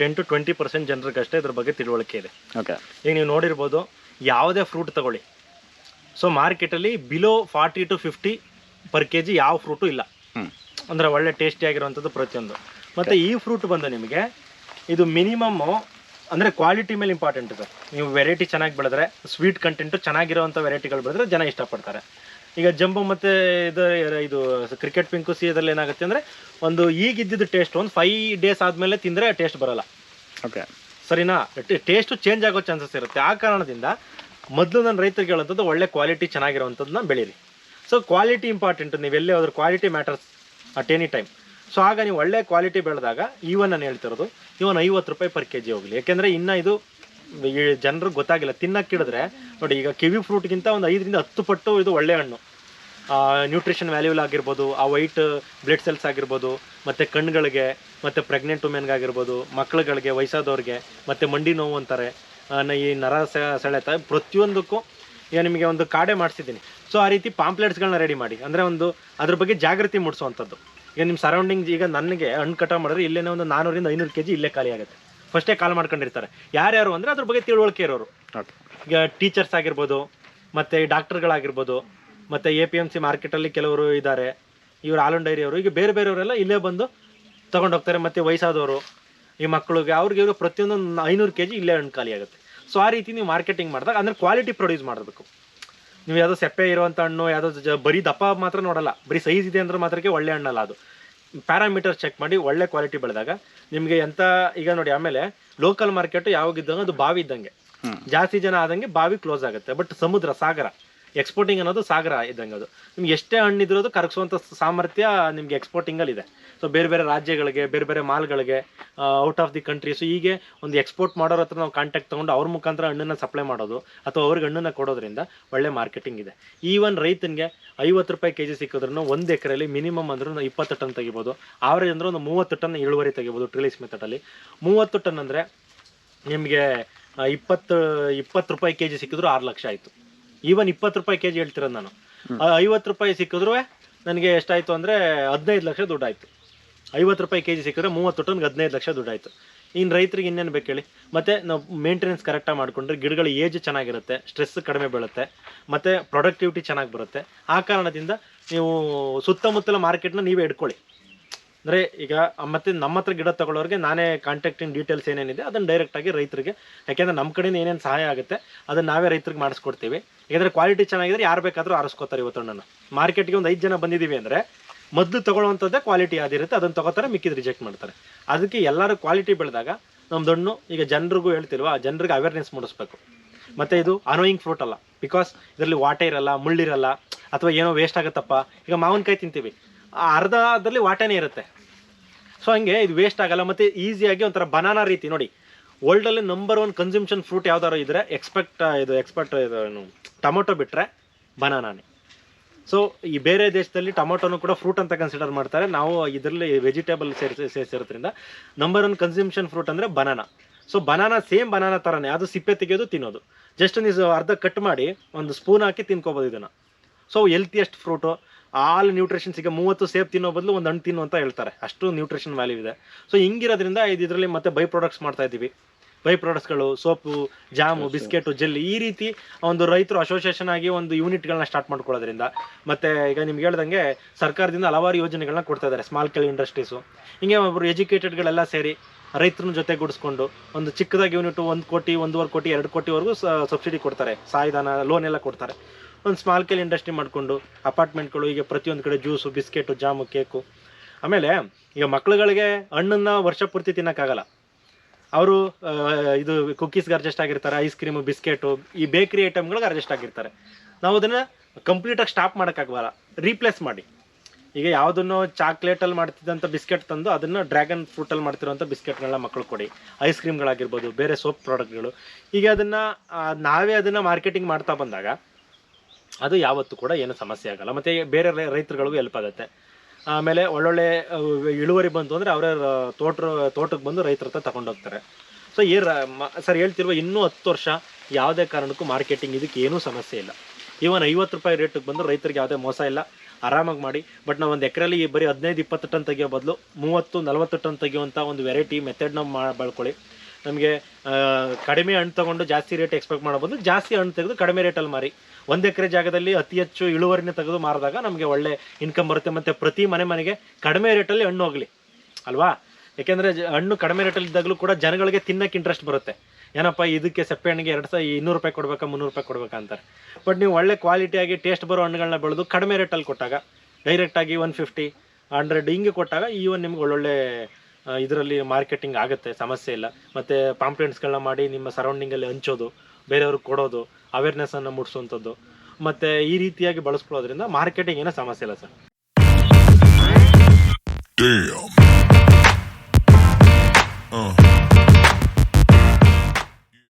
ten to twenty percent ಜನರಿಗಷ್ಟೇ ಇದ್ರ ಬಗ್ಗೆ ತಿಳುವಳಿಕೆ ಇದೆ. ಓಕೆ ಈಗ ನೀವು ನೋಡಿರ್ಬೋದು ಯಾವುದೇ ಫ್ರೂಟ್ ತಗೊಳ್ಳಿ. ಸೊ ಮಾರ್ಕೆಟಲ್ಲಿ below forty to fifty per K G ಯಾವ ಫ್ರೂಟು ಇಲ್ಲ. ಅಂದ್ರೆ ಅಂದರೆ ಒಳ್ಳೆ ಟೇಸ್ಟಿ ಆಗಿರುವಂಥದ್ದು ಪ್ರತಿಯೊಂದು. ಮತ್ತು ಈ ಫ್ರೂಟ್ ಬಂದು ನಿಮಗೆ ಇದು ಮಿನಿಮಮ್ಮು ಅಂದರೆ ಕ್ವಾಲಿಟಿ ಮೇಲೆ ಇಂಪಾರ್ಟೆಂಟ್ ಇದೆ. ನೀವು ವೆರೈಟಿ ಚೆನ್ನಾಗಿ ಬೆಳೆದ್ರೆ ಸ್ವೀಟ್ ಕಂಟೆಂಟು ಚೆನ್ನಾಗಿರೋವಂಥ ವೆರೈಟಿಗಳು ಬೆಳೆದ್ರೆ ಜನ ಇಷ್ಟಪಡ್ತಾರೆ. ಈಗ ಜಂಬು ಮತ್ತು ಇದು ಇದು ಕ್ರಿಕೆಟ್ ಪಿಂಕು ಇದರಲ್ಲಿ ಏನಾಗುತ್ತೆ ಅಂದರೆ ಒಂದು ಈಗಿದ್ದಿದ್ದು ಟೇಸ್ಟ್ ಒಂದು ಫೈವ್ ಡೇಸ್ ಆದಮೇಲೆ ತಿಂದರೆ ಟೇಸ್ಟ್ ಬರಲ್ಲ. ಓಕೆ ಸರಿನಾ? ಟೇಸ್ಟು ಚೇಂಜ್ ಆಗೋ ಚಾನ್ಸಸ್ ಇರುತ್ತೆ. ಆ ಕಾರಣದಿಂದ ಮೊದಲು ನಾನು ರೈತರಿಗೆ ಹೇಳುವಂಥದ್ದು ಒಳ್ಳೆ ಕ್ವಾಲಿಟಿ ಚೆನ್ನಾಗಿರುವಂಥದ್ದನ್ನ ಬೆಳೀರಿ. ಸೊ ಕ್ವಾಲಿಟಿ ಇಂಪಾರ್ಟೆಂಟ್ ನೀವು ಎಲ್ಲೇ ಹೋದ್ರೆ quality matters at any time so ಆಗ ನೀವು ಒಳ್ಳೆ ಕ್ವಾಲಿಟಿ ಬೆಳೆದಾಗ ಈವನ್ ನಾನು ಹೇಳ್ತಿರೋದು ಇವನ್ ಐವತ್ತು ರೂಪಾಯಿ ಪರ್ ಕೆ ಜಿ ಹೋಗಲಿ. ಯಾಕೆಂದರೆ ಇನ್ನು ಇದು ಜನರಿಗೆ ಗೊತ್ತಾಗಿಲ್ಲ. ತಿನ್ನಕ್ಕೆ ಹಿಡಿದ್ರೆ ನೋಡಿ ಈಗ ಕಿವಿ ಫ್ರೂಟ್ಗಿಂತ ಒಂದು ಐದರಿಂದ ಹತ್ತು ಪಟ್ಟು ಇದು ಒಳ್ಳೆ ಹಣ್ಣು. ನ್ಯೂಟ್ರಿಷನ್ ವ್ಯಾಲ್ಯೂಲ್ ಆಗಿರ್ಬೋದು, ಆ ವೈಟ್ ಬ್ಲಡ್ ಸೆಲ್ಸ್ ಆಗಿರ್ಬೋದು, ಮತ್ತು ಕಣ್ಣುಗಳಿಗೆ, ಮತ್ತು ಪ್ರೆಗ್ನೆಂಟ್ ವುಮೆನ್ಗಾಗಿರ್ಬೋದು ಮಕ್ಕಳುಗಳಿಗೆ ವಯಸ್ಸಾದವ್ರಿಗೆ, ಮತ್ತು ಮಂಡಿ ನೋವು ಅಂತಾರೆ. ಈ ನರ ಸೆಳೆತ ಪ್ರತಿಯೊಂದಕ್ಕೂ ಈಗ ನಿಮಗೆ ಒಂದು ಕಾಡೆ ಮಾಡಿಸಿದ್ದೀನಿ. ಸೊ ಆ ರೀತಿ ಪಾಂಪ್ಲೆಟ್ಸ್ಗಳನ್ನ ರೆಡಿ ಮಾಡಿ. ಅಂದರೆ ಒಂದು ಅದ್ರ ಬಗ್ಗೆ ಜಾಗೃತಿ ಮೂಡಿಸುವಂಥದ್ದು. ಈಗ ನಿಮ್ಮ ಸರೌಂಡಿಂಗ್ ಈಗ ನನಗೆ ಹಣ್ಣು ಕಟಾವು ಮಾಡಿದ್ರೆ ಇಲ್ಲೇನೇ ಒಂದು ನಾನ್ನೂರಿಂದ ಐನೂರು ಕೆ ಜಿ ಇಲ್ಲೇ ಖಾಲಿ ಆಗುತ್ತೆ. ಫಸ್ಟೇ ಕಾಲ್ ಮಾಡ್ಕೊಂಡಿರ್ತಾರೆ. ಯಾರ್ಯಾರು ಅಂದರೆ ಅದ್ರ ಬಗ್ಗೆ ತಿಳುವಳಿಕೆ ಇರೋರು. ಈಗ ಟೀಚರ್ಸ್ ಆಗಿರ್ಬೋದು ಮತ್ತು ಡಾಕ್ಟರ್ಗಳಾಗಿರ್ಬೋದು ಮತ್ತು ಎ ಪಿ ಎಂ ಸಿ ಮಾರ್ಕೆಟಲ್ಲಿ ಕೆಲವರು ಇದ್ದಾರೆ. ಇವರು ಆಲೂನ್ ಡೈರಿ ಅವರು ಈಗ ಬೇರೆ ಬೇರೆಯವರೆಲ್ಲ ಇಲ್ಲೇ ಬಂದು ತೊಗೊಂಡೋಗ್ತಾರೆ ಮತ್ತು ವಯಸ್ಸಾದವರು ಈ ಮಕ್ಕಳಿಗೆ ಅವ್ರಿಗೆ ಇವರು ಪ್ರತಿಯೊಂದು ಐನೂರು ಕೆ ಜಿ ಇಲ್ಲೇ ಹಣ್ಣು ಖಾಲಿ ಆಗುತ್ತೆ. ಸೊ ಆ ರೀತಿ ನೀವು ಮಾರ್ಕೆಟಿಂಗ್ ಮಾಡಿದಾಗ ಅಂದ್ರೆ ಕ್ವಾಲಿಟಿ ಪ್ರೊಡ್ಯೂಸ್ ಮಾಡಬೇಕು. ನೀವು ಯಾವುದೋ ಸೆಪ್ಪೆ ಇರುವಂಥ ಹಣ್ಣು ಯಾವುದೋ ಜ ಬರೀ ದಪ್ಪ ಮಾತ್ರ ನೋಡಲ್ಲ. ಬರೀ ಸೈಜ್ ಇದೆ ಅಂದ್ರೆ ಮಾತ್ರಕ್ಕೆ ಒಳ್ಳೆ ಹಣ್ಣಲ್ಲ ಅದು. ಪ್ಯಾರಾಮೀಟರ್ ಚೆಕ್ ಮಾಡಿ ಒಳ್ಳೆ ಕ್ವಾಲಿಟಿ ಬೆಳೆದಾಗ ನಿಮಗೆ ಎಂತ ಈಗ ನೋಡಿ ಆಮೇಲೆ ಲೋಕಲ್ ಮಾರ್ಕೆಟ್ ಯಾವಾಗ ಇದ್ದಂಗೆ ಅದು ಬಾವಿ ಇದ್ದಂಗೆ. ಜಾಸ್ತಿ ಜನ ಆದಂಗೆ ಬಾವಿ ಕ್ಲೋಸ್ ಆಗುತ್ತೆ. ಬಟ್ ಸಮುದ್ರ ಸಾಗರ. ಎಕ್ಸ್ಪೋರ್ಟಿಂಗ್ ಅನ್ನೋದು ಸಾಗರ ಇದ್ದಂಗೆ ಅದು. ನಿಮ್ಗೆ ಎಷ್ಟೇ ಹಣ್ಣಿದ್ರೂ ಅದು ಕರಗಿಸುವಂಥ ಸಾಮರ್ಥ್ಯ ನಿಮಗೆ ಎಕ್ಸ್ಪೋರ್ಟಿಂಗಲ್ಲಿದೆ ಸೊ ಬೇರೆ ಬೇರೆ ರಾಜ್ಯಗಳಿಗೆ, ಬೇರೆ ಬೇರೆ ಮಾಲ್ಗಳಿಗೆ out of the country so ಹೀಗೆ ಒಂದು ಎಕ್ಸ್ಪೋರ್ಟ್ ಮಾಡೋರ ಹತ್ರ ನಾವು ಕಾಂಟ್ಯಾಕ್ಟ್ ತೊಗೊಂಡು ಅವ್ರ ಮುಖಾಂತರ ಹಣ್ಣನ್ನು ಸಪ್ಲೈ ಮಾಡೋದು ಅಥವಾ ಅವ್ರಿಗೆ ಹಣ್ಣನ್ನು ಕೊಡೋದ್ರಿಂದ ಒಳ್ಳೆ ಮಾರ್ಕೆಟಿಂಗ್ ಇದೆ. ಈವನ್ ರೈತನಿಗೆ ಐವತ್ತು ರೂಪಾಯಿ ಕೆ ಜಿ ಸಿಕ್ಕಿದ್ರೂ ಒಂದು ಎಕರೆಯಲ್ಲಿ ಮಿನಿಮಮ್ ಅಂದ್ರೆ ಇಪ್ಪತ್ತು ಟನ್ ತೆಗಿಬೋದು. ಆವರೇಜ್ ಅಂದ್ರೆ ಒಂದು ಮೂವತ್ತು ಟನ್ ಇಳುವರಿ ತೆಗಿಬೋದು ಟ್ರಿಲಿಸ್ ಮೆಥಡಲ್ಲಿ ಮೂವತ್ತು ಟನ್ ಅಂದರೆ ನಿಮಗೆ ಇಪ್ಪತ್ತು ಇಪ್ಪತ್ತು ರೂಪಾಯಿ ಕೆ ಜಿ ಸಿಕ್ಕಿದ್ರು ಆರು ಲಕ್ಷ ಆಯಿತು. ಈವನ್ ಇಪ್ಪತ್ತು ರೂಪಾಯಿ ಕೆ ಜಿ ಹೇಳ್ತಿರೋದು ನಾನು. ಐವತ್ತು ರೂಪಾಯಿ ಸಿಕ್ಕಿದ್ರು ನನಗೆ ಎಷ್ಟಾಯಿತು ಅಂದರೆ ಹದಿನೈದು ಲಕ್ಷ ದುಡ್ಡಾಯಿತು. ಐವತ್ತು ರೂಪಾಯಿ ಕೆ ಜಿ ಸಿಕ್ಕಿದ್ರೆ ಮೂವತ್ತು ಟನ್ಗೆ ಹದಿನೈದು ಲಕ್ಷ ದುಡ್ಡಾಯಿತು. ಇನ್ನು ರೈತರಿಗೆ ಇನ್ನೇನು ಬೇಕು ಹೇಳಿ? ಮತ್ತು ನಾವು ಮೇಂಟೆನೆನ್ಸ್ ಕರೆಕ್ಟಾಗಿ ಮಾಡಿಕೊಂಡ್ರೆ ಗಿಡಗಳ ಏಜ್ ಚೆನ್ನಾಗಿರುತ್ತೆ ಸ್ಟ್ರೆಸ್ ಕಡಿಮೆ ಬೀಳುತ್ತೆ, ಮತ್ತು ಪ್ರೊಡಕ್ಟಿವಿಟಿ ಚೆನ್ನಾಗಿ ಬರುತ್ತೆ. ಆ ಕಾರಣದಿಂದ ನೀವು ಸುತ್ತಮುತ್ತಲ ಮಾರ್ಕೆಟ್ನ ನೀವೇ ಇಟ್ಕೊಳ್ಳಿ ಅಂದರೆ ಈಗ ಮತ್ತೆ ನಮ್ಮ ಹತ್ರ ಗಿಡ ತಗೊಳ್ಳೋರಿಗೆ ನಾನೇ ಕಾಂಟ್ಯಾಕ್ಟಿಂಗ್ ಡೀಟೇಲ್ಸ್ ಏನೇನಿದೆ, ಅದನ್ನು ಡೈರೆಕ್ಟಾಗಿ ರೈತರಿಗೆ. ಯಾಕೆಂದರೆ ನಮ್ಮ ಕಡೆಯಿಂದ ಏನೇನು ಸಹಾಯ ಆಗುತ್ತೆ, ಅದನ್ನು ನಾವೇ ರೈತರಿಗೆ ಮಾಡಿಸ್ಕೊಡ್ತೀವಿ. ಯಾಕಂದರೆ ಕ್ವಾಲಿಟಿ ಚೆನ್ನಾಗಿದ್ರೆ ಯಾರು ಬೇಕಾದರೂ ಆರಿಸ್ಕೋತಾರೆ ಇವತ್ತು ಹಣ್ಣನ್ನು. ಮಾರ್ಕೆಟ್ಗೆ ಒಂದು ಐದು ಜನ ಬಂದಿದ್ದೀವಿ ಅಂದರೆ, ಮೊದಲು ತಗೊಳ್ಳುವಂಥದ್ದೇ ಕ್ವಾಲಿಟಿ ಯಾವ್ದಿರುತ್ತೆ ಅದನ್ನು ತಗೋತಾರೆ, ಮಿಕ್ಕಿದ್ ರಿಜೆಕ್ಟ್ ಮಾಡ್ತಾರೆ. ಅದಕ್ಕೆ ಎಲ್ಲರೂ ಕ್ವಾಲಿಟಿ ಬೆಳೆದಾಗ ನಮ್ಮ ದೊಣ್ಣು ಈಗ ಜನರಿಗೂ ಆ ಜನರಿಗೆ ಅವೇರ್ನೆಸ್ ಮೂಡಿಸ್ಬೇಕು. ಮತ್ತು ಇದು ಅನೋಯಿಂಗ್ ಫ್ರೂಟ್ ಅಲ್ಲ ಬಿಕಾಸ್ ಇದರಲ್ಲಿ ವಾಟೆ ಇರಲ್ಲ, ಮುಳ್ಳಿರಲ್ಲ, ಅಥವಾ ಏನೋ ವೇಸ್ಟ್ ಆಗುತ್ತಪ್ಪ, ಈಗ ಮಾವಿನಕಾಯಿ ತಿಂತೀವಿ. ಅರ್ಧದಲ್ಲಿ ವಾಟೆನೇ ಇರುತ್ತೆ. ಸೊ ಹಂಗೆ ಇದು ವೇಸ್ಟ್ ಆಗಲ್ಲ, ಮತ್ತು ಈಸಿಯಾಗಿ ಒಂಥರ ಬನಾನಾ ರೀತಿ ನೋಡಿ. ವರ್ಲ್ಡಲ್ಲಿ ನಂಬರ್ ಒನ್ ಕನ್ಸ್ಯೂಮ್ಷನ್ ಫ್ರೂಟ್ ಯಾವ್ದಾರು ಇದ್ರೆ ಎಕ್ಸ್ಪೆಕ್ಟ್ ಇದು ಎಕ್ಸ್ಪೆಕ್ಟ್ ಇದು ಟೊಮೊಟೊ ಬಿಟ್ಟರೆ ಬನಾನಾನೇ ಸೊ ಈ ಬೇರೆ ದೇಶದಲ್ಲಿ ಟೊಮೊಟೊನು ಕೂಡ ಫ್ರೂಟ್ ಅಂತ ಕನ್ಸಿಡರ್ ಮಾಡ್ತಾರೆ. ನಾವು ಇದರಲ್ಲಿ ವೆಜಿಟೇಬಲ್ ಸೇರಿಸಿ, ಸೇರಿಸಿರೋದ್ರಿಂದ ನಂಬರ್ ಒನ್ ಕನ್ಸ್ಯೂಮ್ಷನ್ ಫ್ರೂಟ್ ಅಂದರೆ banana so banana same banana ಥರನೇ ಅದು ಸಿಪ್ಪೆ ತೆಗೆಯೋದು ತಿನ್ನೋದು. ಜಸ್ಟ್ ನೀವು ಅರ್ಧ ಕಟ್ ಮಾಡಿ ಒಂದು ಸ್ಪೂನ್ ಹಾಕಿ ತಿನ್ಕೋಬೋದು ಇದನ್ನು. So healthiest fruit all nutritions ಈಗ ಮೂವತ್ತು ಸೇಬ್ ತಿನ್ನೋ ಬದಲು ಒಂದು ಹಣ್ಣು ತಿನ್ನು ಅಂತ ಹೇಳ್ತಾರೆ. ಅಷ್ಟು ನ್ಯೂಟ್ರಿಷನ್ ವ್ಯಾಲ್ಯೂ ಇದೆ. ಸೊ ಹಿಂಗಿರೋದ್ರಿಂದ ಇದು ಇದರಲ್ಲಿ ಮತ್ತೆ ಬೈ ಪ್ರಾಡಕ್ಟ್ಸ್ ಮಾಡ್ತಾ ಇದ್ದೀವಿ. ಬೈ ಪ್ರಾಡಕ್ಟ್ಸ್ಗಳು ಸೋಪು ಜಾಮು ಬಿಸ್ಕೆಟು ಜೆಲ್ಲಿ ಈ ರೀತಿ ಒಂದು ರೈತರು ಅಸೋಸಿಯೇಷನ್ ಆಗಿ ಒಂದು ಯೂನಿಟ್ಗಳನ್ನ ಸ್ಟಾರ್ಟ್ ಮಾಡ್ಕೊಳ್ಳೋದ್ರಿಂದ. ಮತ್ತೆ ಈಗ ನಿಮ್ಗೆ ಹೇಳ್ದಂಗೆ ಸರ್ಕಾರದಿಂದ ಹಲವಾರು ಯೋಜನೆಗಳನ್ನ ಕೊಡ್ತಾ ಇದ್ದಾರೆ ಸ್ಮಾಲ್ ಕೆಲ ಇಂಡಸ್ಟ್ರೀಸು ಹಿಂಗೆ ಒಬ್ಬರು ಎಜುಕೇಟೆಡ್ಗಳೆಲ್ಲ ಸೇರಿ ರೈತರನ್ನ ಜೊತೆಗೂಡಿಸ್ಕೊಂಡು ಒಂದು ಚಿಕ್ಕದಾಗಿ ಯೂನಿಟ್ ಒಂದು ಕೋಟಿ ಒಂದೂವರೆ ಕೋಟಿ ಎರಡು ಕೋಟಿವರೆಗೂ ಸಬ್ಸಿಡಿ ಕೊಡ್ತಾರೆ. ಸಾಯಿಧಾನ ಲೋನ್ ಎಲ್ಲ ಕೊಡ್ತಾರೆ. ಒಂದು ಸ್ಮಾಲ್ ಕೇಲ್ ಇಂಡಸ್ಟ್ರಿ ಮಾಡಿಕೊಂಡು ಅಪಾರ್ಟ್ಮೆಂಟ್ಗಳು ಈಗ ಪ್ರತಿಯೊಂದು ಕಡೆ ಜ್ಯೂಸು ಬಿಸ್ಕೆಟು ಜಾಮು ಕೇಕು ಆಮೇಲೆ, ಈಗ ಮಕ್ಳುಗಳಿಗೆ ಹಣ್ಣನ್ನು ವರ್ಷ ಪೂರ್ತಿ ತಿನ್ನೋಕ್ಕಾಗಲ್ಲ. ಅವರು ಇದು ಕುಕ್ಕೀಸ್ಗೆ ಅಡ್ಜಸ್ಟ್ ಆಗಿರ್ತಾರೆ ಐಸ್ ಕ್ರೀಮು ಬಿಸ್ಕೆಟು ಈ ಬೇಕ್ರಿ ಐಟಮ್ಗಳಿಗೆ ಅಡ್ಜಸ್ಟ್ ಆಗಿರ್ತಾರೆ. ನಾವು ಅದನ್ನು ಕಂಪ್ಲೀಟಾಗಿ ಸ್ಟಾಪ್ ಮಾಡೋಕ್ಕಾಗಲ್ಲ ರೀಪ್ಲೇಸ್ ಮಾಡಿ. ಈಗ ಯಾವುದನ್ನು ಚಾಕ್ಲೇಟಲ್ಲಿ ಮಾಡ್ತಿದ್ದಂಥ ಬಿಸ್ಕೆಟ್ ತಂದು, ಅದನ್ನು ಡ್ರ್ಯಾಗನ್ ಫ್ರೂಟಲ್ಲಿ ಮಾಡ್ತಿರೋಂಥ ಬಿಸ್ಕೆಟ್ಗಳನ್ನ ಮಕ್ಕಳು ಕೊಡಿ. ಐಸ್ ಕ್ರೀಮ್ಗಳಾಗಿರ್ಬೋದು ಬೇರೆ ಸೋಪ್ ಪ್ರಾಡಕ್ಟ್ಗಳು ಈಗ ಅದನ್ನು ನಾವೇ ಅದನ್ನು ಮಾರ್ಕೆಟಿಂಗ್ ಮಾಡ್ತಾ ಬಂದಾಗ ಅದು ಯಾವತ್ತೂ ಕೂಡ ಏನು ಸಮಸ್ಯೆ ಆಗಲ್ಲ. ಮತ್ತು ಬೇರೆ ರೈತರುಗಳಿಗೂ ಹೆಲ್ಪ್ ಆಗುತ್ತೆ. ಆಮೇಲೆ ಒಳ್ಳೊಳ್ಳೆ ಇಳುವರಿ ಬಂತು ಅಂದರೆ ಅವರ ತೋಟ ತೋಟಕ್ಕೆ ಬಂದು ರೈತರ ಹತ್ರ ತಗೊಂಡೋಗ್ತಾರೆ ಸೊ ಈ ಸರ್ ಹೇಳ್ತಿರುವ ಇನ್ನೂ ಹತ್ತು ವರ್ಷ ಯಾವುದೇ ಕಾರಣಕ್ಕೂ ಮಾರ್ಕೆಟಿಂಗ್ ಇದಕ್ಕೆ ಏನೂ ಸಮಸ್ಯೆ ಇಲ್ಲ. ಈವನ್ ಐವತ್ತು ರೂಪಾಯಿ ರೇಟಿಗೆ ಬಂದು ರೈತರಿಗೆ ಯಾವುದೇ ಮೋಸ ಇಲ್ಲ. ಆರಾಮಾಗಿ ಮಾಡಿ. ಬಟ್ ನಾವು ಒಂದು ಎಕರೆಲಿ ಬರೀ ಹದಿನೈದು, ಇಪ್ಪತ್ತು ಟನ್ ತೆಗಿಯೋ ಬದಲು ಮೂವತ್ತು, ನಲವತ್ತು ಟನ್ ತೆಗಿಯುವಂಥ ಒಂದು ವೆರೈಟಿ ಮೆಥಡ್ನ ಮಾ ಬಳ್ಕೊಳ್ಳಿ ನಮಗೆ ಕಡಿಮೆ ಹಣ್ಣು ತೊಗೊಂಡು ಜಾಸ್ತಿ ರೇಟ್ ಎಕ್ಸ್ಪೆಕ್ಟ್ ಮಾಡೋ ಬದಲು ಜಾಸ್ತಿ ಹಣ್ಣು ತೆಗೆದು ಕಡಿಮೆ ರೇಟಲ್ಲಿ ಮಾರಿ. ಒಂದು ಎಕರೆ ಜಾಗದಲ್ಲಿ ಅತಿ ಹೆಚ್ಚು ಇಳುವರಿನ ತೆಗೆದು ಮಾರಿದಾಗ ನಮಗೆ ಒಳ್ಳೆ ಇನ್ಕಮ್ ಬರುತ್ತೆ. ಮತ್ತು ಪ್ರತಿ ಮನೆ ಮನೆಗೆ ಕಡಿಮೆ ರೇಟಲ್ಲಿ ಹಣ್ಣು ಹೋಗಲಿ. ಅಲ್ವಾ? ಯಾಕೆಂದರೆ ಹಣ್ಣು ಕಡಿಮೆ ರೇಟಲ್ಲಿ ಇದ್ದಾಗಲೂ ಕೂಡ ಜನಗಳಿಗೆ ತಿನ್ನಕ್ಕೆ ಇಂಟ್ರೆಸ್ಟ್ ಬರುತ್ತೆ. ಏನಪ್ಪ, ಇದಕ್ಕೆ ಸೆಪ್ಪೆ ಹಣ್ಣಿಗೆ ಎರಡು ಸಾವಿರ ಇನ್ನೂರು ರೂಪಾಯಿ ಕೊಡ್ಬೇಕಾ, ಮುನ್ನೂರು ರೂಪಾಯಿ ಕೊಡ್ಬೇಕಾ ಅಂತಾರೆ. ಬಟ್ ನೀವು ಒಳ್ಳೆ ಕ್ವಾಲಿಟಿಯಾಗಿ ಟೇಸ್ಟ್ ಬರೋ ಹಣ್ಣುಗಳನ್ನ ಬೆಳೆದು ಕಡಿಮೆ ರೇಟಲ್ಲಿ ಕೊಟ್ಟಾಗ ಡೈರೆಕ್ಟಾಗಿ ಒನ್ ಫಿಫ್ಟಿ ಹಂಡ್ರೆಡ್ ಹಿಂಗೆ ಕೊಟ್ಟಾಗ ಈವನ್ ನಿಮ್ಗೆ ಒಳ್ಳೊಳ್ಳೆ ಇದರಲ್ಲಿ ಮಾರ್ಕೆಟಿಂಗ್ ಆಗುತ್ತೆ, ಸಮಸ್ಯೆ ಇಲ್ಲ. ಮತ್ತು ಪಾಂಪ್ಲೆಂಟ್ಸ್ಗಳನ್ನ ಮಾಡಿ ನಿಮ್ಮ ಸರೌಂಡಿಂಗಲ್ಲಿ ಹಂಚೋದು ಬೇರೆಯವ್ರಿಗೆ ಕೊಡೋದು ಅವೇರ್ನೆಸ್ಸನ್ನು ಮೂಡಿಸುವಂಥದ್ದು ಮತ್ತು ಈ ರೀತಿಯಾಗಿ ಬಳಸ್ಕೊಳ್ಳೋದ್ರಿಂದ ಮಾರ್ಕೆಟಿಂಗ್ ಏನೋ ಸಮಸ್ಯೆ ಇಲ್ಲ ಸರ್. Uh.